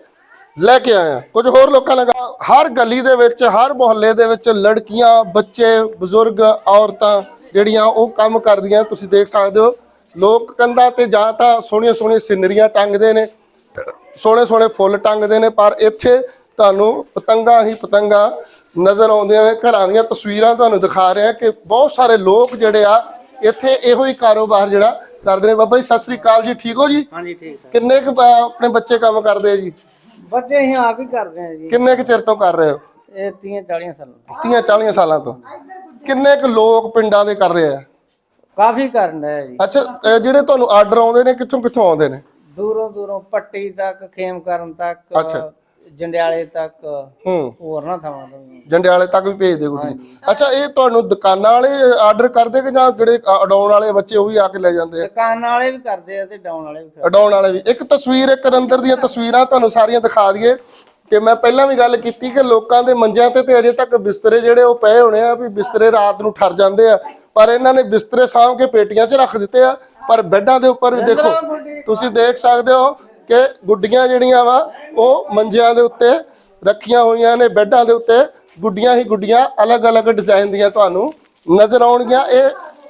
ਲੈ ਕੇ ਆਏ ਹਾਂ। ਕੁਝ ਹੋਰ ਲੋਕਾਂ ਨੇ ਕਹਾ ਹਰ ਗਲੀ ਦੇ ਵਿੱਚ, ਹਰ ਮੁਹੱਲੇ ਦੇ ਵਿੱਚ ਲੜਕੀਆਂ, ਬੱਚੇ, ਬਜ਼ੁਰਗ, ਔਰਤਾਂ ਜਿਹੜੀਆਂ ਉਹ ਕੰਮ ਕਰਦੀਆਂ, ਤੁਸੀਂ ਦੇਖ ਸਕਦੇ ਹੋ। ਲੋਕ ਕੰਧਾਂ ਤੇ ਜਾਂ ਤਾਂ ਸੋਹਣੀਆਂ ਸੋਹਣੀਆਂ ਸਿਨਰੀਆਂ ਟੰਗਦੇ ਨੇ ਸੋਹਣੇ ਸੋਹਣੇ ਫੁੱਲ ਟੰਗਦੇ ਨੇ ਪਰ ਇੱਥੇ ਤੁਹਾਨੂੰ ਪਤੰਗਾ ਹੀ ਪਤੰਗਾ ਨਜ਼ਰ ਆਉਂਦੀਆਂ ਨੇ। ਘਰਾਂ ਦੀਆਂ ਤਸਵੀਰਾਂ ਤੁਹਾਨੂੰ ਦਿਖਾ ਰਹੇ ਕਿ ਬਹੁਤ ਸਾਰੇ ਲੋਕ ਜਿਹੜੇ ਆ ਇੱਥੇ ਇਹੋ ਹੀ ਕਾਰੋਬਾਰ ਜਿਹੜਾ ਕਰਦੇ ਨੇ। ਬਾਬਾ ਜੀ ਸਤਿ ਸ੍ਰੀ ਅਕਾਲ ਜੀ। ਠੀਕ ਹੋ ਜੀ? ਹਾਂਜੀ ਠੀਕ ਹੈ ਕਿੰਨੇ ਕੁ ਬ- ਆਪਣੇ ਬੱਚੇ ਕੰਮ ਕਰਦੇ ਆ ਜੀ? ਬੱਚੇ ਅਸੀਂ ਆਪ ਹੀ ਕਰਦੇ ਆ ਜੀ। ਕਿੰਨੇ ਕੁ ਚਿਰ ਤੋਂ ਕਰ ਰਹੇ ਹੋ? ਇਹ 30 40 ਸਾਲਾਂ 30 40 ਸਾਲਾਂ ਤੋਂ। ਕਿੰਨੇ ਕੁ ਲੋਕ ਪਿੰਡਾਂ ਦੇ ਕਰ ਰਹੇ ਆ? ਕਾਫੀ ਕਰਨ ਹੈ ਜੀ। ਅੱਛਾ ਜਿਹੜੇ ਤੁਹਾਨੂੰ ਆਰਡਰ ਆਉਂਦੇ ਨੇ ਕਿੱਥੋਂ ਕਿੱਥੋਂ ਆਉਂਦੇ ਨੇ? ਦੂਰੋਂ ਦੂਰੋਂ ਪੱਟੀ ਤੱਕ ਖੇਮ ਕਰਨ ਤੱਕ ਅੱਛਾ। ਜੰਡਿਆਲੇ ਤੱਕ ਹੂੰ। ਹੋਰ ਨਾ ਥਾਵਾਂ ਤੋਂ ਵੀ। ਜੰਡਿਆਲੇ ਤੱਕ ਵੀ ਭੇਜਦੇ ਗੁੱਡੀ। ਅੱਛਾ ਇਹ ਤੁਹਾਨੂੰ ਦੁਕਾਨਾਂ ਵਾਲੇ ਆਰਡਰ ਕਰਦੇ ਕਿ ਜਾਂ ਜਿਹੜੇ ਅਡਾਉਣ ਵਾਲੇ ਬੱਚੇ ਉਹ ਵੀ ਆ ਕੇ ਲੈ ਜਾਂਦੇ ਆ? ਦੁਕਾਨ ਵਾਲੇ ਵੀ ਕਰਦੇ ਆ ਤੇ ਡਾਉਣ ਵਾਲੇ ਵੀ ਕਰਦੇ ਅਡਾਉਣ ਵਾਲੇ ਵੀ। ਇੱਕ ਤਸਵੀਰ ਇੱਕ ਅੰਦਰ ਦੀਆਂ ਤਸਵੀਰਾਂ ਤੁਹਾਨੂੰ ਸਾਰੀਆਂ ਦਿਖਾ ਦਈਏ। ਕਿ ਮੈਂ ਪਹਿਲਾਂ ਵੀ ਗੱਲ ਕੀਤੀ ਕਿ ਲੋਕਾਂ ਦੇ ਮੰਜਿਆਂ ਤੇ ਤੇ ਅਜੇ ਤੱਕ ਬਿਸਤਰੇ ਜਿਹੜੇ ਉਹ ਪਏ ਹੋਣੇ ਆ ਵੀ ਬਿਸਤਰੇ ਰਾਤ ਨੂੰ ਠਰ ਜਾਂਦੇ ਆ। ਪਰ ਇਹਨਾਂ ਨੇ ਬਿਸਤਰੇ ਸਾਂਭ ਕੇ ਪੇਟੀਆਂ 'ਚ ਰੱਖ ਦਿੱਤੇ ਆ। ਪਰ ਬੈੱਡਾਂ ਦੇ ਉੱਪਰ ਵੀ ਦੇਖੋ ਤੁਸੀਂ ਦੇਖ ਸਕਦੇ ਹੋ ਕਿ ਗੁੱਡੀਆਂ ਜਿਹੜੀਆਂ ਵਾ ਉਹ ਮੰਜਿਆਂ ਦੇ ਉੱਤੇ ਰੱਖੀਆਂ ਹੋਈਆਂ ਨੇ ਬੈੱਡਾਂ ਦੇ ਉੱਤੇ ਗੁੱਡੀਆਂ ਹੀ ਗੁੱਡੀਆਂ ਅਲੱਗ-ਅਲੱਗ ਡਿਜ਼ਾਈਨ ਦੀਆਂ ਤੁਹਾਨੂੰ ਨਜ਼ਰ ਆਉਣਗੀਆਂ। ਇਹ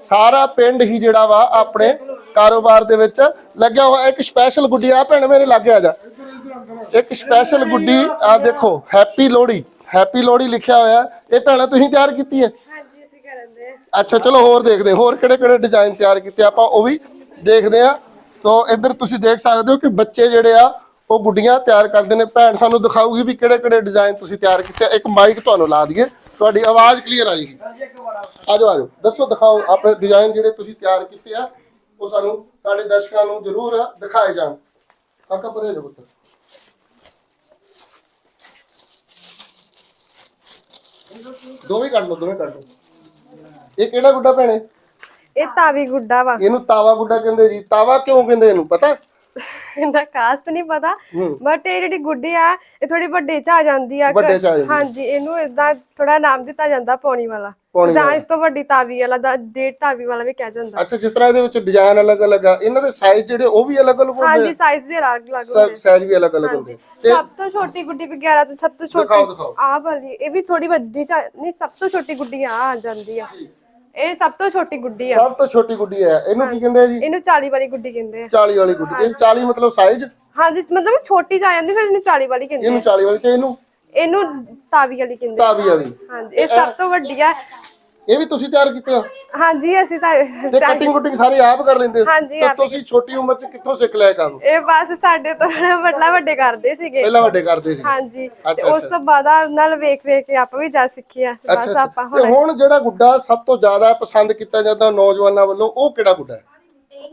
ਸਾਰਾ ਪਿੰਡ ਹੀ ਜਿਹੜਾ ਵਾ ਆਪਣੇ ਕਾਰੋਬਾਰ ਦੇ ਵਿੱਚ ਲੱਗਿਆ ਹੋਇਆ। ਇੱਕ ਸਪੈਸ਼ਲ ਗੁੱਡੀ ਆ ਭੈਣ ਮੇਰੇ ਲਾਗੇ ਆ ਜਾ। ਇੱਕ ਸਪੈਸ਼ਲ ਗੁੱਡੀ ਆ ਦੇਖੋ ਹੈਪੀ ਲੋਹੜੀ ਹੈਪੀ ਲੋਹੜੀ ਲਿਖਿਆ ਹੋਇਆ ਇਹ ਭੈਣਾ ਤੁਸੀਂ ਤਿਆਰ ਕੀਤੀ ਹੈ? ਹਾਂਜੀ ਅਸੀਂ ਅੱਛਾ ਚਲੋ ਹੋਰ ਦੇਖਦੇ। ਹੋਰ ਕਿਹੜੇ ਕਿਹੜੇ ਡਿਜ਼ਾਈਨ ਤਿਆਰ ਕੀਤੇ ਆਪਾਂ ਉਹ ਵੀ ਦੇਖਦੇ ਆ ਤੋਂ ਇੱਧਰ ਤੁਸੀਂ ਦੇਖ ਸਕਦੇ ਹੋ ਕਿ ਬੱਚੇ ਜਿਹੜੇ ਆ ਉਹ ਗੁੱਡੀਆਂ ਤਿਆਰ ਕਰਦੇ ਨੇ। ਭੈਣ ਸਾਨੂੰ ਦਿਖਾਊਗੀ ਵੀ ਕਿਹੜੇ ਕਿਹੜੇ ਡਿਜ਼ਾਈਨ ਤੁਸੀਂ ਤਿਆਰ ਕੀਤੇ ਆ। ਇੱਕ ਮਾਈਕ ਤੁਹਾਨੂੰ ਲਾ ਦਈਏ। ਤੁਹਾਡੀ ਆਵਾਜ਼ ਕਲੀਅਰ ਆਏਗੀ ਆਜੋ ਆਜੋ। ਦੱਸੋ ਦਿਖਾਓ ਆਪਣੇ ਡਿਜ਼ਾਈਨ ਜਿਹੜੇ ਤੁਸੀਂ ਤਿਆਰ ਕੀਤੇ ਆ। ਉਹ ਸਾਨੂੰ ਸਾਡੇ ਦਰਸ਼ਕਾਂ ਨੂੰ ਜ਼ਰੂਰ ਦਿਖਾਏ ਜਾਣ। ਕਾਕਾ ਪਰੇ ਜੋ ਪੁੱਤਰ ਦੋਵੇਂ ਕੱਢ ਲਓ ਦੋਵੇਂ ਕੱਢ ਲਓ। ਇਹ ਕਿਹੜਾ ਗੁੱਡਾ ਭੈਣੇ? ਇਹ ਤਾਵੀ ਗੁੱਡਾ ਵਾ। ਇਹਨੂੰ ਤਾਵਾ ਗੁੱਡਾ ਕਹਿੰਦੇ ਜੀ। ਤਾਵਾ ਕਿਉਂ ਕਹਿੰਦੇ ਇਹਨੂੰ ਪਤਾ? ਇਹਦਾ ਕਾਸਤ ਨਹੀਂ ਪਤਾ। ਬਟ ਇਹ ਜਿਹੜੀ ਗੁੱਡੀ ਆ ਇਹ ਥੋੜੀ ਵੱਡੇ ਚ ਆ ਜਾਂਦੀ ਆ ਵੱਡੇ ਚ ਆ ਜਾਂਦੀ ਆ। ਹਾਂਜੀ ਇਹਨੂੰ ਇਦਾਂ ਥੋੜਾ ਨਾਮ ਦਿੱਤਾ ਜਾਂਦਾ ਪੌਣੀ ਵਾਲਾ। ਪੌਣੀ ਜਾਂ ਇਸ ਤੋਂ ਵੱਡੀ ਤਾਵੀ ਵਾਲਾ ਦਾ ਡੇਢ ਤਾਵੀ ਵਾਲਾ ਵੀ ਕਹਿ ਜਾਂਦਾ। ਅੱਛਾ ਜਿਸ ਤਰ੍ਹਾਂ ਇਹਦੇ ਵਿੱਚ ਡਿਜ਼ਾਈਨ ਅਲੱਗ-ਅਲੱਗ ਆ ਇਹਨਾਂ ਦੇ ਸਾਈਜ਼ ਜਿਹੜੇ ਉਹ ਵੀ ਅਲੱਗ-ਅਲੱਗ ਹੁੰਦੇ ਹਾਂਜੀ ਸਾਈਜ਼ ਵੀ ਅਲੱਗ ਅਲੱਗ ਹੁੰਦੇ ਆ। ਸਾਈਜ਼ ਵੀ ਅਲੱਗ-ਅਲੱਗ ਹੁੰਦੇ ਤੇ ਸਭ ਤੋਂ ਛੋਟੀ ਗੁੱਡੀ ਵੀ 11 ਤੋਂ ਸਭ ਤੋਂ ਛੋਟੀ। ਆਹ ਵਾਲੀ ਇਹ ਵੀ ਥੋੜੀ ਵੱਡੀ ਨਹੀਂ ਸਭ ਤੋਂ ਛੋਟੀ ਗੁੱਡੀ ਆ ਆ ਜਾਂਦੀ ਆ। ਇਹ ਸਭ ਤੋਂ ਛੋਟੀ ਗੁੱਡੀ ਆ। ਸਭ ਤੋਂ ਛੋਟੀ ਗੁੱਡੀ ਹੈ ਇਹਨੂੰ ਕੀ ਕਹਿੰਦੇ ਆ ਜੀ? ਇਹਨੂੰ 40 ਵਾਲੀ ਗੁੱਡੀ ਕਹਿੰਦੇ ਆ। 40 ਵਾਲੀ ਗੁੱਡੀ। ਇਹ 40 ਮਤਲਬ ਸਾਈਜ਼ ਹਾਂਜੀ ਮਤਲਬ ਛੋਟੀ ਜਾ ਜਾਂਦੀ ਫਿਰ ਇਹਨੂੰ 40 ਵਾਲੀ ਕਹਿੰਦੇ ਇਹਨੂੰ 40 ਵਾਲੀ ਤੇ ਇਹਨੂੰ ਆ। ਇਹਨੂੰ ਤਾਵੀ ਵਾਲੀ ਕਹਿੰਦੇ ਆ। ਤਾਵੀ ਵਾਲੀ। ਹਾਂਜੀ ਇਹ ਸਭ ਤੋਂ ਵੱਡੀ ਆ। ਇਹ ਵੀ ਤੁਸੀਂ ਤਿਆਰ ਕੀਤੇ? ਆ ਹਾਂਜੀ ਅਸੀਂ ਤਾਂ ਤੇ ਕਟਿੰਗ ਕੁਟਿੰਗ ਸਾਰੇ ਆਪ ਕਰ ਲੈਂਦੇ? ਹੋ ਹਾਂਜੀ, ਤੇ ਆਪ ਹੀ। ਤੁਸੀਂ ਛੋਟੀ ਉਮਰ 'ਚ ਕਿੱਥੋਂ ਸਿੱਖ ਲਿਆ ਇਹ ਕੰਮ? ਇਹ ਬਸ ਸਾਡੇ ਤੋਂ ਵੱਡਾ ਵੱਡੇ ਕਰਦੇ ਸੀਗੇ। ਪਹਿਲਾਂ ਵੱਡੇ ਕਰਦੇ ਸੀ ਹਾਂਜੀ ਤੇ ਅੱਛਾ, ਉਸ ਤੋਂ ਬਾਅਦ ਆ ਨਾਲ ਵੇਖ ਵੇਖ ਕੇ ਆਪਾਂ ਵੀ ਜਾ ਸਿੱਖਿਆ ਬਸ ਅੱਛਾ। ਆਪਾਂ ਤੇ ਹੁਣ ਹੁਣ ਜਿਹੜਾ ਗੁੱਡਾ ਸਭ ਤੋਂ ਜ਼ਿਆਦਾ ਪਸੰਦ ਕੀਤਾ ਜਾਂਦਾ ਨੌਜਵਾਨਾਂ ਵੱਲੋਂ ਉਹ ਕਿਹੜਾ ਗੁੱਡਾ ਹੈ?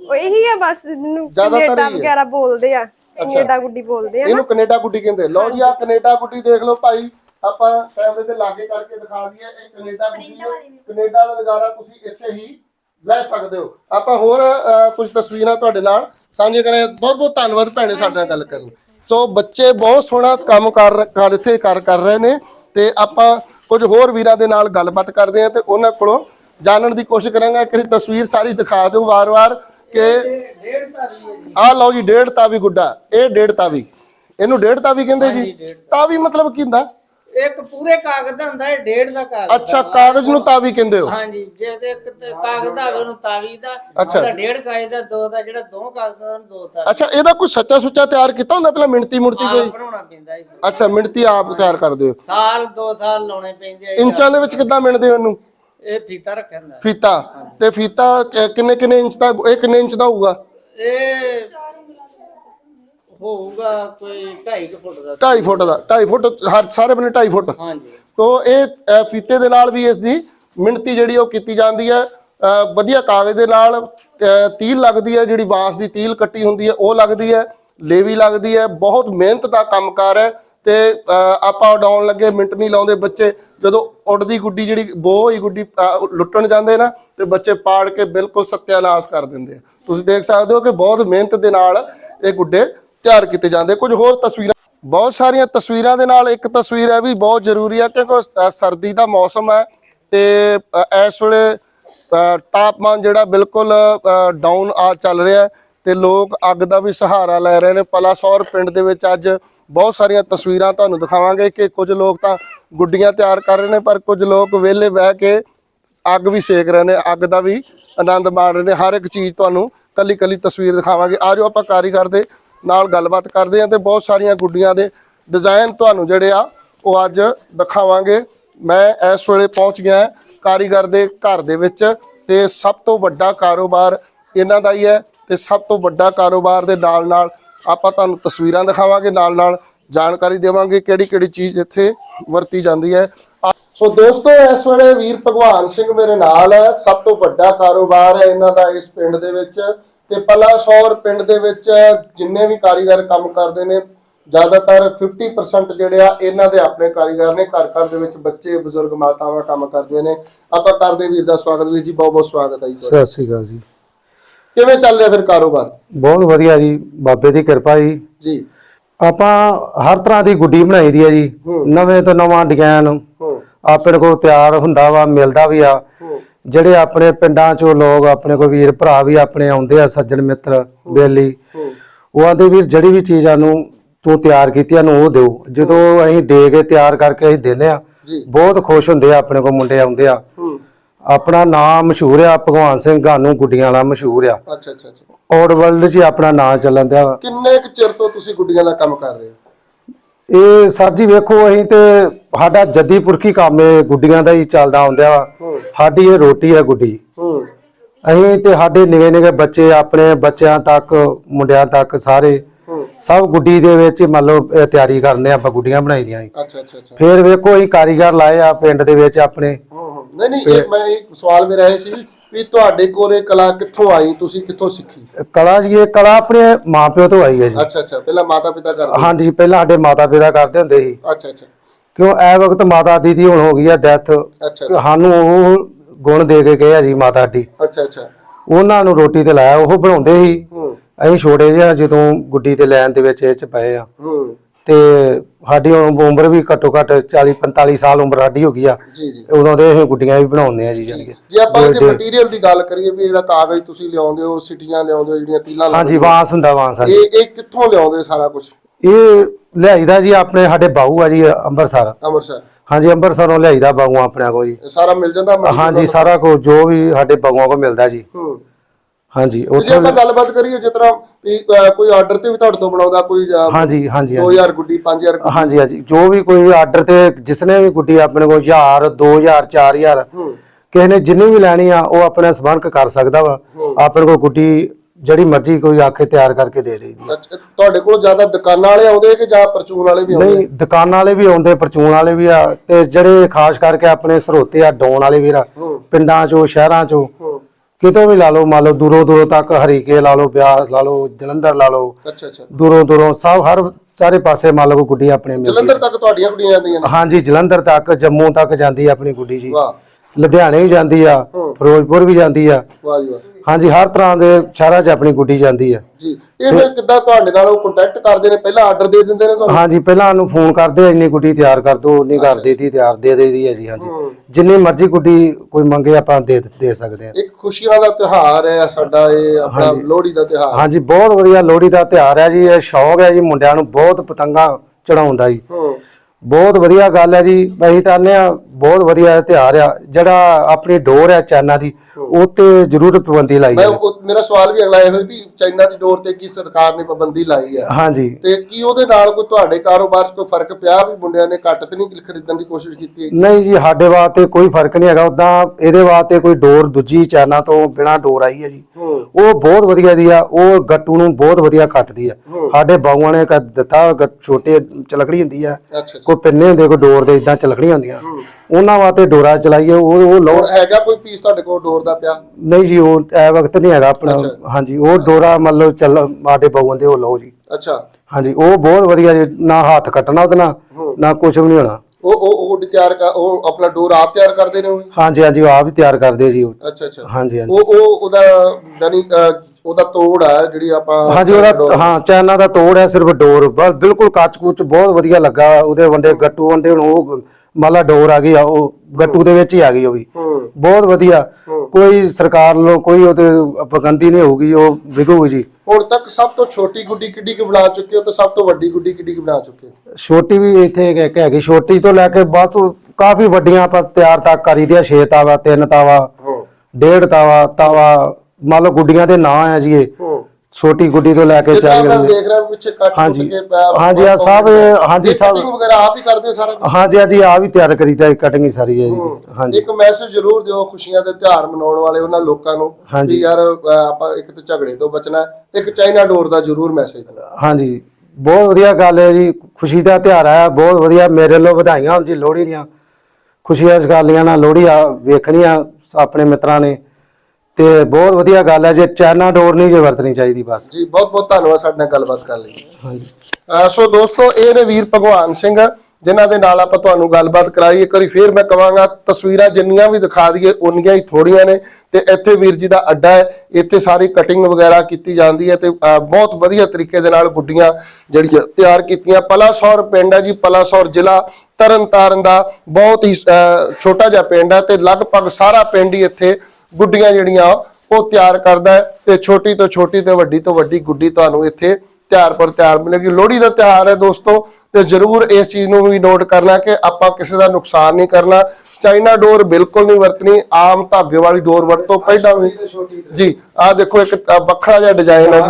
ਉਹ ਇਹੀ ਆ ਬਸ ਜਿਹਨੂੰ ਜ਼ਿਆਦਾਤਰ ਕੈਨੇਡਾ ਇਹੀ ਹੈ। ਵਗੈਰਾ ਬੋਲਦੇ ਆ। ਕੈਨੇਡਾ ਗੁੱਡੀ ਬੋਲਦੇ ਆ ਇਹਨੂੰ ਕੈਨੇਡਾ ਗੁੱਡੀ ਕਹਿੰਦੇ। ਲਓ ਜੀ ਆ ਕੈਨੇਡਾ ਗੁੱਡੀ ਦੇਖ ਲਓ ਭਾਈ। ਆਪਾਂ ਕੈਮਰੇ ਤੇ ਲਾਗੇ ਕਰਕੇ ਦਿਖਾ ਦਈਏ ਇਹ ਕੈਨੇਡਾ ਗੁੱਡੀ ਹੈ ਕੈਨੇਡਾ ਦਾ ਨਜ਼ਾਰਾ ਤੁਸੀਂ ਇੱਥੇ ਹੀ ਲੈ ਸਕਦੇ ਹੋ। ਆਪਾਂ ਹੋਰ ਕੁਝ ਤਸਵੀਰਾਂ ਤੁਹਾਡੇ ਨਾਲ ਸਾਂਝੇ ਕਰਾਂ ਬਹੁਤ ਬਹੁਤ ਧੰਨਵਾਦ ਭੈਣੇ ਸਾਡੇ ਨਾਲ ਗੱਲ ਕਰਨ। ਸੋ ਬੱਚੇ ਬਹੁਤ ਸੋਹਣਾ ਕੰਮ ਕਰ ਕਰ ਇੱਥੇ ਕਰ ਕਰ ਰਹੇ ਨੇ ਤੇ ਆਪਾਂ ਕੁਝ ਹੋਰ ਵੀਰਾਂ ਦੇ ਨਾਲ ਗੱਲਬਾਤ ਕਰਦੇ ਆ ਤੇ ਉਹਨਾਂ ਕੋਲੋਂ ਜਾਣਨ ਦੀ ਕੋਸ਼ਿਸ਼ ਕਰਾਂਗੇ। ਕਿ ਤਸਵੀਰ ਸਾਰੀ ਦਿਖਾ ਦਿਓ ਵਾਰ-ਵਾਰ। ਕਿ ਆ ਲਓ ਜੀ ਡੇਢ ਤਾਵੀ ਗੁੱਡਾ ਇਹ ਡੇਢ ਤਾਵੀ। ਇਹਨੂੰ ਡੇਢ ਤਾਵੀ ਕਹਿੰਦੇ ਜੀ? ਤਾਵੀ। ਮਤਲਬ ਕੀ ਹੁੰਦਾ? ਇੱਕ ਪੂਰੇ ਕਾਗਜ਼ ਦਾ ਹੁੰਦਾ ਹੈ ਡੇਢ ਦਾ ਕਾਗਜ਼ ਅੱਛਾ ਕਾਗਜ਼ ਨੂੰ ਤਾਵੀ ਕਹਿੰਦੇ ਹੋ। ਹਾਂਜੀ ਜੇ ਤੇ ਇੱਕ ਤੇ ਕਾਗਜ਼ ਦਾ ਹੋਵੇ ਉਹਨੂੰ ਤਾਵੀ ਦਾ ਅੱਛਾ। ਉਹਦਾ ਡੇਢ ਕਾਗਜ਼ ਦਾ ਦੋ ਦਾ ਜਿਹੜਾ ਦੋ ਕਾਗਜ਼ ਦਾ ਉਹਨੂੰ ਦੋ ਦਾ। ਅੱਛਾ ਇਹਦਾ ਕੋਈ ਸੱਚਾ ਸੁੱਚਾ ਤਿਆਰ ਕੀਤਾ ਹੁੰਦਾ? ਪਹਿਲਾਂ ਮਿਣਤੀ ਮੁਰਤੀ ਕੋਈ? ਬਣਾਉਣਾ ਪੈਂਦਾ ਜੀ। ਅੱਛਾ ਮਿਣਤੀ ਆਪ ਤਿਆਰ ਕਰਦੇ ਹੋ। ਸਾਲ ਦੋ ਸਾਲ ਲਾਉਣੇ ਪੈਂਦੇ ਆ ਜੀ। ਇੰਚਾਂ ਦੇ ਵਿੱਚ ਕਿੱਦਾਂ ਮਿਣਦੇ ਹੋ ਇਹਨੂੰ? ਇਹ ਫੀਤਾ ਰੱਖਿਆ ਹੁੰਦਾ। ਫੀਤਾ? ਤੇ ਫੀਤਾ ਕਿੰਨੇ ਕਿੰਨੇ ਇੰਚ ਦਾ ਇਹ ਕਿੰਨੇ ਇੰਚ ਦਾ ਹੋਊਗਾ? ਇਹ ਹੋਊਗਾ ਕੋਈ 2.5 ਫੁੱਟ ਦਾ। 2.5 ਫੁੱਟ ਦਾ। 2.5 ਫੁੱਟ ਹਰ ਸਾਰੇ ਬਨੇ 2.5 ਫੁੱਟ। ਹਾਂਜੀ। ਤੋ ਇਹ ਫੀਤੇ ਦੇ ਨਾਲ ਵੀ ਇਸ ਦੀ ਮਿਣਤੀ ਜਿਹੜੀ ਉਹ ਕੀਤੀ ਜਾਂਦੀ ਹੈ ਵਧੀਆ ਕਾਗਜ਼ ਦੇ ਨਾਲ ਤੀਲ ਲੱਗਦੀ ਹੈ ਜਿਹੜੀ ਬਾਂਸ ਦੀ ਤੀਲ ਕੱਟੀ ਹੁੰਦੀ ਹੈ ਉਹ ਲੱਗਦੀ ਹੈ ਲੇਵੀ ਲੱਗਦੀ ਹੈ ਬਹੁਤ ਮਿਹਨਤ ਦਾ ਕੰਮਕਾਰ ਹੈ। ਤੇ ਆਪਾਂ ਉਡਾਉਣ ਲੱਗੇ, ਮਿੰਟ ਨਹੀਂ ਲਾਉਂਦੇ, ਬੱਚੇ ਜਦੋਂ ਉੱਡਦੀ ਗੁੱਡੀ ਜਿਹੜੀ ਬੋ ਹੋਈ ਗੁੱਡੀ ਲੁੱਟਣ ਜਾਂਦੇ ਨਾ, ਤੇ ਬੱਚੇ ਪਾੜ ਕੇ ਬਿਲਕੁਲ ਸਤਿਆਨਾਸ਼ ਕਰ ਦਿੰਦੇ ਆ। ਤੁਸੀਂ ਦੇਖ ਸਕਦੇ ਹੋ ਕਿ ਬਹੁਤ ਮਿਹਨਤ ਦੇ ਨਾਲ ਇਹ ਗੁੱਡੇ ਤਿਆਰ ਕੀਤੇ ਜਾਂਦੇ। ਕੁਝ ਹੋਰ ਤਸਵੀਰਾਂ, ਬਹੁਤ ਸਾਰੀਆਂ ਤਸਵੀਰਾਂ ਦੇ ਨਾਲ ਇੱਕ ਤਸਵੀਰ ਹੈ ਵੀ ਬਹੁਤ ਜ਼ਰੂਰੀ ਹੈ ਕਿਉਂਕਿ ਸਰਦੀ ਦਾ ਮੌਸਮ ਹੈ ਤੇ ਇਸ ਵੇਲੇ ਤਾਪਮਾਨ ਜਿਹੜਾ ਬਿਲਕੁਲ ਡਾਊਨ ਆ ਚੱਲ ਰਿਹਾ ਹੈ ਤੇ ਲੋਕ ਅੱਗ ਦਾ ਵੀ ਸਹਾਰਾ ਲੈ ਰਹੇ ਨੇ। ਪਲਾਸੌਰ ਪਿੰਡ ਦੇ ਵਿੱਚ ਅੱਜ ਬਹੁਤ ਸਾਰੀਆਂ ਤਸਵੀਰਾਂ ਤੁਹਾਨੂੰ ਦਿਖਾਵਾਂਗੇ ਕਿ ਕੁਝ ਲੋਕ ਤਾਂ ਗੁੱਡੀਆਂ ਤਿਆਰ ਕਰ ਰਹੇ ਨੇ, ਪਰ ਕੁਝ ਲੋਕ ਵਿਹਲੇ ਬਹਿ ਕੇ ਅੱਗ ਵੀ ਸੇਕ ਰਹੇ ਨੇ, ਅੱਗ ਦਾ ਵੀ ਆਨੰਦ ਮਾਣ ਰਹੇ ਨੇ। ਹਰ ਇੱਕ ਚੀਜ਼ ਤੁਹਾਨੂੰ ਕੱਲੀ ਕੱਲੀ ਤਸਵੀਰ ਦਿਖਾਵਾਂਗੇ। ਆਜੋ ਆਪਾਂ ਕਾਰੀਗਰ ਦੇ ਨਾਲ ਗੱਲਬਾਤ ਕਰਦੇ ਹਾਂ ਤੇ ਬਹੁਤ ਸਾਰੀਆਂ ਗੁੱਡੀਆਂ ਦੇ ਡਿਜ਼ਾਈਨ ਤੁਹਾਨੂੰ ਜਿਹੜੇ ਆ, ਉਹ ਅੱਜ ਦਿਖਾਵਾਂਗੇ। ਮੈਂ ਇਸ ਵੇਲੇ ਪਹੁੰਚ ਗਿਆ ਕਾਰੀਗਰ ਦੇ ਘਰ ਦੇ ਵਿੱਚ ਤੇ ਸਭ ਤੋਂ ਵੱਡਾ ਕਾਰੋਬਾਰ ਇਹਨਾਂ ਦਾ ਹੀ ਹੈ ਤੇ ਸਭ ਤੋਂ ਵੱਡਾ ਕਾਰੋਬਾਰ ਦੇ ਨਾਲ ਨਾਲ ਆਪਾਂ ਤੁਹਾਨੂੰ ਤਸਵੀਰਾਂ ਦਿਖਾਵਾਂਗੇ, ਨਾਲ ਨਾਲ ਜਾਣਕਾਰੀ ਦੇਵਾਂਗੇ ਕਿਹੜੀ ਕਿਹੜੀ ਚੀਜ਼ ਇੱਥੇ ਵਰਤੀ ਜਾਂਦੀ ਹੈ। ਸੋ ਦੋਸਤੋ, ਇਸ ਵੇਲੇ ਵੀਰ ਭਗਵਾਨ ਸਿੰਘ ਮੇਰੇ ਨਾਲ ਹੈ, ਸਭ ਤੋਂ ਵੱਡਾ ਕਾਰੋਬਾਰ ਹੈ ਇਹਨਾਂ ਦਾ ਇਸ ਪਿੰਡ ਦੇ ਵਿੱਚ। ਤੇ ਪਲਾਸੌਰ ਪਿੰਡ ਦੇ ਵਿੱਚ ਜਿੰਨੇ ਵੀ ਕਾਰੀਗਰ ਕੰਮ ਕਰਦੇ ਨੇ, ਜ਼ਿਆਦਾਤਰ 50% ਜਿਹੜੇ ਆ ਇਹਨਾਂ ਦੇ ਆਪਣੇ ਕਾਰੀਗਰ ਨੇ, ਘਰ ਘਰ ਦੇ ਵਿੱਚ ਬੱਚੇ, ਬਜ਼ੁਰਗ, ਮਾਤਾਵਾਂ ਕੰਮ ਕਰਦੇ ਨੇ। ਆਪਾਂ ਕਰਦੇ ਵੀਰ ਦਾ ਸਵਾਗਤ। ਵੀਰ ਜੀ ਬਹੁਤ ਬਹੁਤ ਸਵਾਗਤ ਹੈ ਜੀ ਸਤਿ ਸ੍ਰੀ ਅਕਾਲ ਜੀ। ਕਿਵੇਂ ਚੱਲ ਰਿਹਾ ਫਿਰ ਕਾਰੋਬਾਰ? ਬਹੁਤ ਵਧੀਆ ਜੀ ਬਾਬੇ ਦੀ ਕਿਰਪਾ ਜੀ। ਜੀ। ਆਪਾਂ ਹਰ ਤਰ੍ਹਾਂ ਦੀ ਗੁੱਡੀ ਬਣਾਈ ਦੀ ਆ ਜੀ ਨਵੇਂ ਤੋਂ ਨਵਾਂ ਡਿਜ਼ਾਈਨ। ਹੂੰ। ਆਪਣੇ ਕੋਲ ਤਿਆਰ ਹੁੰਦਾ ਵਾ ਮਿਲਦਾ ਵੀ ਆ। ਹੂੰ। ਜਿਹੜੇ ਆਪਣੇ ਪਿੰਡਾਂ ਚੋਂ ਲੋਕ ਆਪਣੇ ਕੋਲ ਵੀਰ ਭਰਾ ਵੀ ਆਪਣੇ ਆਉਂਦੇ ਆ ਸੱਜਣ ਮਿੱਤਰ ਬੇਲੀ। ਹੂੰ। ਉਹ ਆਂਦੇ ਵੀਰ ਜਿਹੜੀ ਵੀ ਚੀਜ਼ ਨੂੰ ਤੂੰ ਤਿਆਰ ਕੀਤੀ ਆ ਨੂੰ ਉਹ ਦਿਓ। ਜਦੋਂ ਅਸੀਂ ਦੇ ਕੇ ਤਿਆਰ ਕਰਕੇ ਅਸੀਂ ਦਿੰਦੇ ਆ ਬਹੁਤ ਖੁਸ਼ ਹੁੰਦੇ ਆ ਆਪਣੇ ਕੋਲ ਮੁੰਡੇ ਆਉਂਦੇ ਆ। ਹੂੰ। ਆਪਣਾ ਨਾਮ ਮਸ਼ਹੂਰ ਆ ਭਗਵਾਨ ਸਿੰਘ ਗਾਨੂ ਗੁੱਡੀਆਂ ਵਾਲਾ ਮਸ਼ਹੂਰ ਆ। ਅੱਛਾ ਅੱਛਾ ਅੱਛਾ। ਔਰ ਵਰਲਡ 'ਚ ਹੀ ਆਪਣਾ ਨਾਮ ਚੱਲਣ ਦਿਆ ਵਾ। ਕਿੰਨੇ ਕੁ ਚਿਰ ਤੋਂ ਤੁਸੀਂ ਗੁੱਡੀਆਂ ਦਾ ਕੰਮ ਕਰ ਰਹੇ ਹੋ? ਇਹ ਸਰ ਜੀ ਵੇਖੋ ਅਸੀਂ ਤੇ ਸਾਡਾ ਜੱਦੀ ਪੁਰਖੀ ਕੰਮ ਇਹ ਗੁੱਡੀਆਂ ਦਾ ਹੀ ਚੱਲਦਾ ਆਉਂਦਿਆ ਵਾ। ਸਾਡੀ ਇਹ ਰੋਟੀ ਹੈ ਗੁੱਡੀ। ਹੂੰ। ਅਸੀਂ ਤੇ ਸਾਡੇ ਨਿਗੇ ਨਿਗੇ ਬੱਚੇ ਆਪਣੇ ਬੱਚਿਆਂ ਤੱਕ ਮੁੰਡਿਆਂ ਤੱਕ ਸਾਰੇ ਹੂੰ। ਸਭ ਗੁੱਡੀ ਦੇ ਵਿੱਚ ਹੀ ਮੰਨ ਲਓ ਇਹ ਤਿਆਰੀ ਕਰਦੇ ਆ ਆਪਾਂ ਗੁੱਡੀਆਂ ਬਣਾਈ ਦੀਆਂ ਜੀ। ਅੱਛਾ ਅੱਛਾ ਅੱਛਾ। ਫਿਰ ਵੇਖੋ ਅਸੀਂ ਕਾਰੀਗਰ ਲਾਏ ਆ ਪਿੰਡ ਦੇ ਵਿੱਚ ਆਪਣੇ। ਹੂੰ। ਨਹੀਂ ਨਹੀਂ ਇਹ ਮੈਂ ਇੱਕ ਸਵਾਲ ਮੇਰਾ ਇਹ ਸੀ ਵੀ ਤੁਹਾਡੇ ਕੋਲ ਇਹ ਕਲਾ ਕਿੱਥੋਂ ਆਈ? ਤੁਸੀਂ ਕਿੱਥੋਂ ਸਿੱਖੀ? ਕਲਾ ਜੀ ਇਹ ਕਲਾ ਆਪਣੇ ਮਾਪਿਓ ਤੋਂ ਆਈ ਹੈ ਜੀ। ਅੱਛਾ ਅੱਛਾ। ਪਹਿਲਾਂ ਮਾਤਾ ਪਿਤਾ ਕਰਦੇ ਹਾਂਜੀ ਪਹਿਲਾਂ ਸਾਡੇ ਮਾਤਾ ਪਿਤਾ ਕਰਦੇ ਹੁੰਦੇ ਸੀ। ਅੱਛਾ ਅੱਛਾ। ਕਿਉਂ ਐ ਵਕਤ ਮਾਤਾ ਦੀਦੀ ਹੁਣ ਹੋ ਗਈ ਆ ਡੈਥ ਸਾਨੂੰ ਉਹ ਗੁਣ ਦੇ ਕੇ ਗਏ ਆ ਜੀ ਮਾਤਾ ਸਾਡੀ ਅੱਛਾ ਅੱਛਾ। ਉਹਨਾਂ ਨੂੰ ਰੋਟੀ ਤੇ ਲਾਇਆ ਉਹ ਬਣਾਉਂਦੇ ਸੀ। ਅਸੀਂ ਛੋੜੇ ਜਿਹਾ ਜਦੋਂ ਗੁੱਡੀ ਤੇ ਲੈਣ ਦੇ ਵਿੱਚ ਇਹ ਚ ਪਏ ਆ। ਤੇ ਸਾਡੀ ਉਮਰ ਵੀ ਘੱਟੋ ਘੱਟ 40 45 ਸਾਲ ਉਮਰ ਸਾਡੀ ਹੋ ਗਈ ਆ। ਜੀ ਜੀ। ਉਦੋਂ ਦੇ ਅਸੀਂ ਗੁੱਡੀਆਂ ਵੀ ਬਣਾਉਂਦੇ ਆ ਜੀ ਕਿ। ਜੇ ਆਪਾਂ ਇਹਦੇ ਮਟੀਰੀਅਲ ਦੀ ਗੱਲ ਕਰੀਏ ਵੀ ਜਿਹੜਾ ਕਾਗਜ਼ ਤੁਸੀਂ ਲਿਆਉਂਦੇ ਹੋ ਸਿਟੀਆਂ ਲਿਆਉਂਦੇ ਹੋ ਜਿਹੜੀਆਂ ਤੀਲਾਂ ਹਾਂਜੀ ਵਾਂਸ ਹੁੰਦਾ ਵਾਂਸ ਹਾਂਜੀ। ਇਹ ਇਹ ਕਿੱਥੋਂ ਲਿਆਉਂਦੇ ਸਾਰਾ ਕੁਝ ਇਹ ਲਿਆਈਦਾ ਜੀ ਆਪਣੇ ਸਾਡੇ ਬਾਹੂ ਆ ਜੀ ਅੰਮ੍ਰਿਤਸਰ। ਅੰਮ੍ਰਿਤਸਰ। ਹਾਂਜੀ ਅੰਮ੍ਰਿਤਸਰੋਂ ਲਿਆਈਦਾ ਬਾਹੂ ਆਪਣੇ ਕੋਲ ਜੀ। ਸਾਰਾ ਮਿਲ ਜਾਂਦਾ ਹਾਂਜੀ ਸਾਰਾ ਕੁਝ ਜੋ ਵੀ ਸਾਡੇ ਬਾਹੂਆਂ ਕੋਲ ਮਿਲਦਾ ਜੀ। ਹੂੰ। ਹਾਂਜੀ ਤੇ ਜੇ ਉੱਥੋਂ ਆਪਾਂ ਗੱਲਬਾਤ ਕਰੀਏ ਜਿਸ ਤਰ੍ਹਾਂ ਵੀ, ਕੋਈ ਆਰਡਰ ਤੇ ਵੀ ਤੁਹਾਡੇ ਤੋਂ ਬਣਾਉਂਦਾ ਕੋਈ ਹਾਂਜੀ ਹਾਂਜੀ ਹਾਂਜੀ। 2000 ਗੁੱਡੀ 5000 ਗੁੱਡੀ? ਹਾਂਜੀ ਹਾਂਜੀ ਜੋ ਵੀ ਕੋਈ ਆਰਡਰ ਤੇ ਜਿਸਨੇ ਵੀ ਗੁੱਡੀ ਆਪਣੇ ਕੋਲ 1000 2000 4000 ਕਿਸੇ ਨੇ ਜਿੰਨੀ ਵੀ ਲੈਣੀ ਆ ਉਹ ਆਪਣਾ ਸੰਪਰਕ ਕਰ ਸਕਦਾ ਵਾ। ਆਪਣੇ ਕੋਲ ਗੁੱਡੀ ਜਿਹੜੀ ਮਰਜ਼ੀ ਕੋਈ ਆਖੇ ਤਿਆਰ ਕਰਕੇ ਦੇ ਦੇਈਦੀ ਅੱਛਾ, ਤੁਹਾਡੇ ਕੋਲ ਜ਼ਿਆਦਾ ਦੁਕਾਨਾਂ ਵਾਲੇ ਆਉਂਦੇ ਕਿ ਜਾਂ ਪਰਚੂਨ ਵਾਲੇ ਵੀ ਆਉਂਦੇ? ਨਹੀਂ ਦੁਕਾਨਾਂ ਵਾਲੇ ਵੀ ਆਉਂਦੇ ਪਰਚੂਨ ਵਾਲੇ ਵੀ ਆ। ਤੇ ਜਿਹੜੇ ਖਾਸ ਕਰਕੇ ਆਪਣੇ ਸਰੋਤੇ ਆ ਡੋਨ ਵਾਲੇ ਵੀਰ ਆ ਪਿੰਡਾਂ ਚੋਂ ਸ਼ਹਿਰਾਂ ਚੋਂ ਕਿਤੋਂ ਵੀ ਲਾ ਲਓ ਮੰਨ ਲਓ ਦੂਰੋਂ ਦੂਰੋਂ ਤੱਕ ਹਰੀਕੇ ਲਾ ਲਓ ਬਿਆਸ ਲਾ ਲਓ ਜਲੰਧਰ ਲਾ ਲਓ ਅੱਛਾ ਅੱਛਾ। ਦੂਰੋਂ ਦੂਰੋਂ ਸਭ ਹਰ ਸਾਰੇ ਪਾਸੇ ਮੰਨ ਲਓ ਗੁੱਡੀ ਆਪਣੇ ਮਿਲਦੀ ਜਲੰਧਰ ਤੱਕ ਤੁਹਾਡੀਆਂ ਗੁੱਡੀਆਂ ਜਾਂਦੀਆਂ ਨੇ? ਹਾਂਜੀ ਜਲੰਧਰ ਤੱਕ ਜੰਮੂ ਤੱਕ ਜਾਂਦੀ ਆਪਣੀ ਗੁੱਡੀ ਜੀ। ਵਾਹ। ਲੁਧਿਆਣੇ ਵੀ ਜਾਂਦੀ ਆ ਫਿਰੋਜ਼ਪੁਰ ਵੀ ਜਾਂਦੀ ਆ। ਵਾਹ ਜੀ ਵਾਹ। ਹਾਂਜੀ ਹਰ ਤਰ੍ਹਾਂ ਦੇ ਸ਼ਹਿਰਾਂ 'ਚ ਆਪਣੀ ਗੁੱਡੀ ਜਾਂਦੀ ਆ। ਜੀ ਇਹ ਫਿਰ ਕਿੱਦਾਂ ਤੁਹਾਡੇ ਨਾਲ ਉਹ ਕੰਟੈਕਟ ਕਰਦੇ ਨੇ? ਪਹਿਲਾਂ ਆਰਡਰ ਦੇ ਦਿੰਦੇ ਨੇ ਤੁਹਾਨੂੰ? ਹਾਂਜੀ ਪਹਿਲਾਂ ਨੂੰ ਫੋਨ ਕਰਦੇ ਆ, ਇੰਨੀ ਗੁੱਡੀ ਤਿਆਰ ਕਰ ਦਿਓ ਉਨੀ ਕਰ ਦੇਦੀ ਤਿਆਰ ਦੇ ਦੇਦੀ ਆ ਜੀ ਹਾਂਜੀ। ਜਿੰਨੀ ਮਰਜ਼ੀ ਗੁੱਡੀ ਕੋਈ ਮੰਗੇ ਆਪਾਂ ਦੇ ਦੇ ਸਕਦੇ ਆ। ਇੱਕ ਖੁਸ਼ੀਆਂ ਦਾ ਤਿਉਹਾਰ ਹੈ ਸਾਡਾ ਇਹ ਆਪਣਾ ਲੋਹੜੀ ਦਾ ਤਿਉਹਾਰ। ਹਾਂਜੀ ਬਹੁਤ ਵਧੀਆ ਲੋਹੜੀ ਦਾ ਤਿਉਹਾਰ ਹੈ ਜੀ ਇਹ ਸ਼ੌਕ ਹੈ ਜੀ ਮੁੰਡਿਆਂ ਨੂੰ ਬਹੁਤ ਪਤੰਗਾ ਚੜਾਉਂਦਾ ਜੀ। ਹੂੰ। ਬਹੁਤ ਵਧੀਆ ਗੱਲ ਹੈ ਜੀ ਅਸੀਂ ਤਾਂ ਆਨੇ ਆ ਬਹੁਤ ਵਧੀਆ ਤਿਉਹਾਰ ਆ। ਜਿਹੜਾ ਆਪਣੀ ਡੋਰ ਹੈ ਚਾਈਨਾ ਦੀ ਉਹ ਤੇ ਜ਼ਰੂਰ ਪਾਬੰਦੀ ਲਾਈ ਮੈਂ ਉਹ- ਮੇਰਾ ਸਵਾਲ ਵੀ ਅਗਲਾ ਇਹ ਹੋਈ ਵੀ ਚਾਈਨਾ ਦੀ ਡੋਰ ਤੇ ਕੀ ਸਰਕਾਰ ਨੇ ਪਾਬੰਦੀ ਲਾਈ ਹੈ ਹਾਂਜੀ। ਤੇ ਕੀ ਉਹਦੇ ਨਾਲ ਕੋਈ ਤੁਹਾਡੇ ਕਾਰੋਬਾਰ 'ਚ ਕੋਈ ਫ਼ਰਕ ਪਿਆ ਵੀ ਮੁੰਡਿਆਂ ਨੇ ਘੱਟ ਤੇ ਨਹੀਂ ਖਰੀਦਣ ਦੀ ਕੋਸ਼ਿਸ਼ ਕੀਤੀ ਨਹੀਂ ਜੀ ਸਾਡੇ ਵਾਸਤੇ ਕੋਈ ਫ਼ਰਕ ਨਹੀਂ ਹੈਗਾ। ਉਦਾਂ ਇਹਦੇ ਵਾਸਤੇ ਕੋਈ ਡੋਰ ਦੂਜੀ ਚਾਈਨਾ ਤੋਂ ਬਿਨਾ ਡੋਰ ਆਈ ਹੈ ਜੀ। ਹੂੰ। ਉਹ ਬਹੁਤ ਵਧੀਆ ਦੀ ਆ। ਉਹ ਗੱਟੂ ਨੂੰ ਬਹੁਤ ਵਧੀਆ ਕੱਟਦੀ ਆ। ਸਾਡੇ ਬਾਊਆਂ ਨੇ ਕ- ਦਿੱਤਾ ਛੋਟੇ ਚਲਕੜੀ ਹੁੰਦੀ ਆ। ਅੱਛਾ ਅੱਛਾ। ਕੋਈ ਪਿੰਨੇ ਹੁੰਦੇ ਕੋਈ ਡੋਰ ਦੇ ਇਦਾਂ ਚਲਕੜੀਆਂ ਹੁੰਦੀਆਂ। ਉਹਨਾਂ ਵਾਸਤੇ ਡੋਰਾ ਚਲਾਈਏ ਉਹ ਉਹ ਹੁਣ ਹੈਗਾ ਕੋਈ ਪੀਸ ਤੁਹਾਡੇ ਕੋਲ ਡੋਰ ਦਾ ਪਿਆ? ਨਹੀਂ ਜੀ ਉਹ ਐ ਵਕਤ ਨਹੀਂ ਹੈਗਾ ਆਪਣਾ। ਹਾਂਜੀ ਉਹ ਡੋਰਾ ਮੰਨ ਲਓ ਚੱਲ ਸਾਡੇ ਬਾਊਆਂ ਦੇ ਉਹ ਲਓ ਜੀ। ਅੱਛਾ। ਹਾਂਜੀ ਉਹ ਬਹੁਤ ਵਧੀਆ ਜੀ ਨਾ ਹੱਥ ਕੱਟਣਾ ਉਹਦੇ ਨਾਲ ਨਾ ਕੁਝ ਵੀ ਨਹੀਂ ਹੋਣਾ। ਉਹ ਉਹ ਉਹ ਤਿਆਰ ਕਰ ਉਹ ਆਪਣਾ ਡੋਰ ਆਪ ਤਿਆਰ ਕਰਦੇ ਨੇ ਉਹ? ਹਾਂਜੀ ਹਾਂਜੀ ਉਹ ਆਪ ਹੀ ਤਿਆਰ ਕਰਦੇ ਜੀ ਉਹ। ਅੱਛਾ ਅੱਛਾ। ਹਾਂਜੀ ਹਾਂਜੀ। ਉਹ ਉਹ ਉਹਦਾ ਯਾਨੀ ਉਹਦਾ ਤੋੜ ਹੈ ਜਿਹੜੀ ਆਪਾਂ ਹਾਂਜੀ ਉਹਦਾ ਹਾਂ ਚਾਈਨਾ ਦਾ ਤੋੜ ਹੈ ਸਿਰਫ ਡੋਰ। ਬਿਲਕੁਲ ਕੱਚ ਕੁਚ ਬਹੁਤ ਵਧੀਆ ਲੱਗਾ ਉਹਦੇ ਵੰਡੇ ਗੱਟੂ ਵੰਡੇ ਹੁਣ ਉਹ ਮਾਲਾ ਡੋਰ ਆ ਗਈ ਆ ਉਹ ਗੱਟੂ ਦੇ ਵਿੱਚ ਹੀ ਆ ਗਈ ਉਹ ਵੀ। ਬਹੁਤ ਵਧੀਆ। ਕੋਈ ਸਰਕਾਰ ਵੱਲੋਂ ਕੋਈ ਉਹਦੇ ਪਾਬੰਦੀ ਨਹੀਂ ਹੋਊਗੀ ਉਹ ਵਿਕੂਗੀ ਜੀ। ਹੁਣ ਤੱਕ ਸਭ ਤੋਂ ਛੋਟੀ ਗੁੱਡੀ ਕਿੱਡੀ ਕਿ ਬਣਾ ਚੁੱਕੇ ਹੋ ਤੇ ਸਭ ਤੋਂ ਵੱਡੀ ਗੁੱਡੀ ਕਿੱਡੀ ਕਿ ਬਣਾ ਚੁੱਕੇ ਹੋ? ਛੋਟੀ ਵੀ ਇੱਥੇ ਇੱਕ ਇੱਕ ਹੈਗੀ ਛੋਟੀ ਤੋਂ ਲੈ ਕੇ ਬਸ ਕਾਫੀ ਵੱਡੀਆਂ ਆਪਾਂ ਤਿਆਰ ਤੱਕ ਕਰੀ ਦੀਆਂ 6 ਤਾਵਾ 3 ਤਾਵਾ ਹੂੰ। ਡੇਢ ਤਾਵਾ ਤਾਵਾ ਮੰਨ ਲਓ ਗੁੱਡੀਆਂ ਦੇ ਨਾਂ ਆ ਜੀ ਇਹ। ਹੂੰ। ਛੋਟੀ ਗੁੱਡੀ ਤੋਂ ਲੈ ਕੇ ਚਾਲੀ ਮੈਂ ਦੇਖ ਰਿਹਾ ਪਿੱਛੇ ਕੱਟ ਕੁੱਟ ਹਾਂਜੀ। ਕੇ ਹਾਂਜੀ, ਸਭ ਇਹ- ਹਾਂਜੀ, ਇਹ cutting ਵਗੈਰਾ ਆਪ ਹੀ ਕਰਦੇ ਹੋ ਸਾਰਾ ਕੁਛ? ਹਾਂਜੀ ਹਾਂਜੀ ਆ ਵੀ ਤਿਆਰ ਕਰੀਦਾ ਕਟਿੰਗ ਹੀ ਸਾਰੀ ਹੈ ਜੀ। ਹਾਂਜੀ। ਇੱਕ ਮੈਸੇਜ ਜ਼ਰੂਰ ਦਿਓ ਖੁਸ਼ੀਆਂ ਦੇ ਤਿਉਹਾਰ ਮਨਾਉਣ ਵਾਲੇ ਉਹਨਾਂ ਲੋਕਾਂ ਨੂੰ ਹਾਂਜੀ। ਵੀ ਯਾਰ ਆਪਾਂ ਇੱਕ ਤਾਂ ਝਗੜੇ ਤੋਂ ਬਚਣਾ ਹੈ, ਇੱਕ ਚਾਈਨਾ ਡੋਰ ਦਾ ਜ਼ਰੂਰ ਮੈਸੇਜ ਦੇਣਾ। ਹਾਂਜੀ। ਬਹੁਤ ਵਧੀਆ ਗੱਲ ਹੈ ਜੀ ਖੁਸ਼ੀ ਦਾ ਤਿਉਹਾਰ ਆ ਬਹੁਤ ਵਧੀਆ ਮੇਰੇ ਵੱਲੋਂ ਵਧਾਈਆਂ ਹੋਣ ਜੀ ਲੋਹੜੀ ਦੀਆਂ। ਖੁਸ਼ੀਆਂ ਜਗਾਲੀਆਂ ਨਾਲ ਲੋਹੜੀ ਆ ਵੇਖਣੀਆਂ ਆਪਣੇ ਮਿੱਤਰਾਂ ਨੇ। ਤੇ ਬਹੁਤ ਵਧੀਆ ਗੱਲ ਹੈ ਜੇ ਚਾਈਨਾ ਡੋਰ ਨਹੀਂ ਜੇ ਵਰਤਣੀ ਚਾਹੀਦੀ ਬਸ। ਜੀ ਬਹੁਤ ਬਹੁਤ ਧੰਨਵਾਦ ਸਾਡੇ ਨਾਲ ਗੱਲਬਾਤ ਕਰਨ ਲਈ। ਹਾਂਜੀ। ਸੋ ਦੋਸਤੋ ਇਹ ਨੇ ਵੀਰ ਭਗਵਾਨ ਸਿੰਘ ਜਿਨ੍ਹਾਂ ਦੇ ਨਾਲ ਆਪਾਂ ਤੁਹਾਨੂੰ ਗੱਲਬਾਤ ਕਰਾਈ। ਇੱਕ ਵਾਰੀ ਫੇਰ ਮੈਂ ਕਵਾਂਗਾ ਤਸਵੀਰਾਂ ਜਿੰਨੀਆਂ ਵੀ ਦਿਖਾ ਦਈਏ ਉਨੀਆਂ ਹੀ ਥੋੜੀਆਂ ਨੇ। ਤੇ ਇੱਥੇ ਵੀਰ ਜੀ ਦਾ ਅੱਡਾ ਹੈ ਇੱਥੇ ਸਾਰੀ ਕਟਿੰਗ ਵਗੈਰਾ ਕੀਤੀ ਜਾਂਦੀ ਹੈ ਤੇ ਬਹੁਤ ਵਧੀਆ ਤਰੀਕੇ ਦੇ ਨਾਲ ਗੁੱਡੀਆਂ ਜਿਹੜੀਆਂ ਤਿਆਰ ਕੀਤੀਆਂ। ਪਲਾਸੌਰ ਪਿੰਡ ਹੈ ਜੀ ਪਲਾਸੌਰ ਜ਼ਿਲ੍ਹਾ ਤਰਨਤਾਰਨ ਦਾ ਬਹੁਤ ਹੀ ਛੋਟਾ ਜਿਹਾ ਪਿੰਡ ਹੈ ਤੇ ਲਗਭਗ ਸਾਰਾ ਪਿੰਡ ਹੀ ਇੱਥੇ ਗੁੱਡੀਆਂ ਜਿਹੜੀਆਂ ਉਹ ਤਿਆਰ ਕਰਦਾ ਹੈ ਤੇ ਛੋਟੀ ਤੋਂ ਛੋਟੀ ਤੇ ਵੱਡੀ ਤੋਂ ਵੱਡੀ ਗੁੱਡੀ ਤੁਹਾਨੂੰ ਇੱਥੇ ਤਿਆਰ ਪਰ ਤਿਆਰ ਮਿਲੇਗੀ। ਲੋਹੜੀ ਦਾ ਤਿਉਹਾਰ ਹੈ ਦੋਸਤੋ ਤੇ ਜਰੂਰ ਇਸ ਚੀਜ਼ ਨੂੰ ਵੀ ਨੋਟ ਕਰਨਾ ਕਿ ਆਪਾਂ ਕਿਸੇ ਦਾ ਨੁਕਸਾਨ ਨਹੀਂ ਕਰਨਾ। ਚਾਈਨਾ ਡੋਰ ਬਿਲਕੁਲ ਨਹੀਂ ਵਰਤਣੀ ਆਮ ਧਾਗੇ ਵਾਲੀ ਡੋਰ ਵਰਤੋ ਪਹਿਲਾਂ ਵੀ। ਜੀ ਆਹ ਦੇਖੋ ਇੱਕ ਵੱਖਰਾ ਜਿਹਾ ਡਿਜ਼ਾਈਨ ਹੈ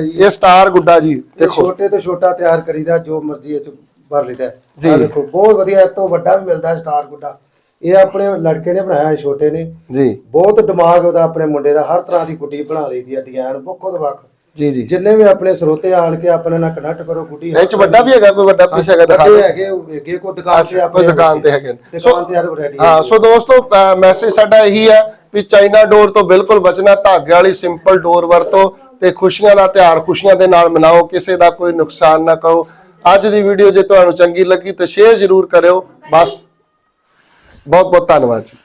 ਜੀ। ਇਹ ਸਟਾਰ ਗੁੱਡਾ ਜੀ ਦੇਖੋ। ਛੋਟੇ ਤੋਂ ਛੋਟਾ ਤਿਆਰ ਕਰੀਦਾ ਜੋ ਮਰਜ਼ੀ ਇਹ ਚ ਭਰ ਲਈਦਾ ਜੀ। ਜੀ ਦੇਖੋ ਬਹੁਤ ਵਧੀਆ ਇਹ ਤੋਂ ਵੱਡਾ ਵੀ ਮਿਲਦਾ ਸਟਾਰ ਗੁੱਡਾ। ਇਹ ਆਪਣੇ ਲੜਕੇ ਨੇ ਬਣਾਇਆ ਹੈ ਛੋਟੇ ਨੇ। ਜੀ। ਬਹੁਤ ਦਿਮਾਗ ਉਹਦਾ ਆਪਣੇ ਮੁੰਡੇ ਦਾ ਹਰ ਤਰ੍ਹਾਂ ਦੀ ਗੁੱਡੀ ਬਣਾ ਲਈਦੀ ਆ ਡਿਜ਼ਾਈਨ ਬਹੁਤ ਵੱਖ। ਜੀ ਜੀ। ਜਿੰਨੇ ਵੀ ਆਪਣੇ ਸਰੋਤੇ ਆਣ ਕੇ ਆਪਣੇ ਨਾਲ ਕਨੈਕਟ ਕਰੋ ਗੁੱਡੀ ਇਹ ਚ ਵੱਡਾ ਵੀ ਹੈਗਾ ਕੋਈ ਵੱਡਾ ਪੀਸ ਹੈਗਾ ਦਿਖਾ ਦਿਓ। ਹੈਗੇ ਅੱਗੇ ਕੋ ਦੁਕਾਨ ਤੇ ਕੋਈ ਦੁਕਾਨ ਤੇ ਹੈਗੇ। ਸੋ ਹਾਂ ਸੋ ਦੋਸਤੋ ਮੈਸੇਜ ਸਾਡਾ ਇਹੀ ਹੈ ਵੀ ਚਾਈਨਾ ਡੋਰ ਤੋਂ ਬਿਲਕੁਲ ਬਚਣਾ ਧਾਗੇ ਵਾਲੀ ਸਿੰਪਲ ਡੋਰ ਵਰਤੋ ਤੇ ਖੁਸ਼ੀਆਂ ਦਾ ਤਿਉਹਾਰ ਖੁਸ਼ੀਆਂ ਦੇ ਨਾਲ ਮਨਾਓ ਕਿਸੇ ਦਾ ਕੋਈ ਨੁਕਸਾਨ ਨਾ ਕਰੋ। ਅੱਜ ਦੀ ਵੀਡੀਓ ਜੇ ਤੁਹਾਨੂੰ ਚੰਗੀ ਲੱਗੀ ਤਾਂ ਸ਼ੇਅਰ ਜ਼ਰੂਰ ਕਰਿਓ ਬਸ। ਬਹੁਤ ਬਹੁਤ ਧੰਨਵਾਦ ਜੀ।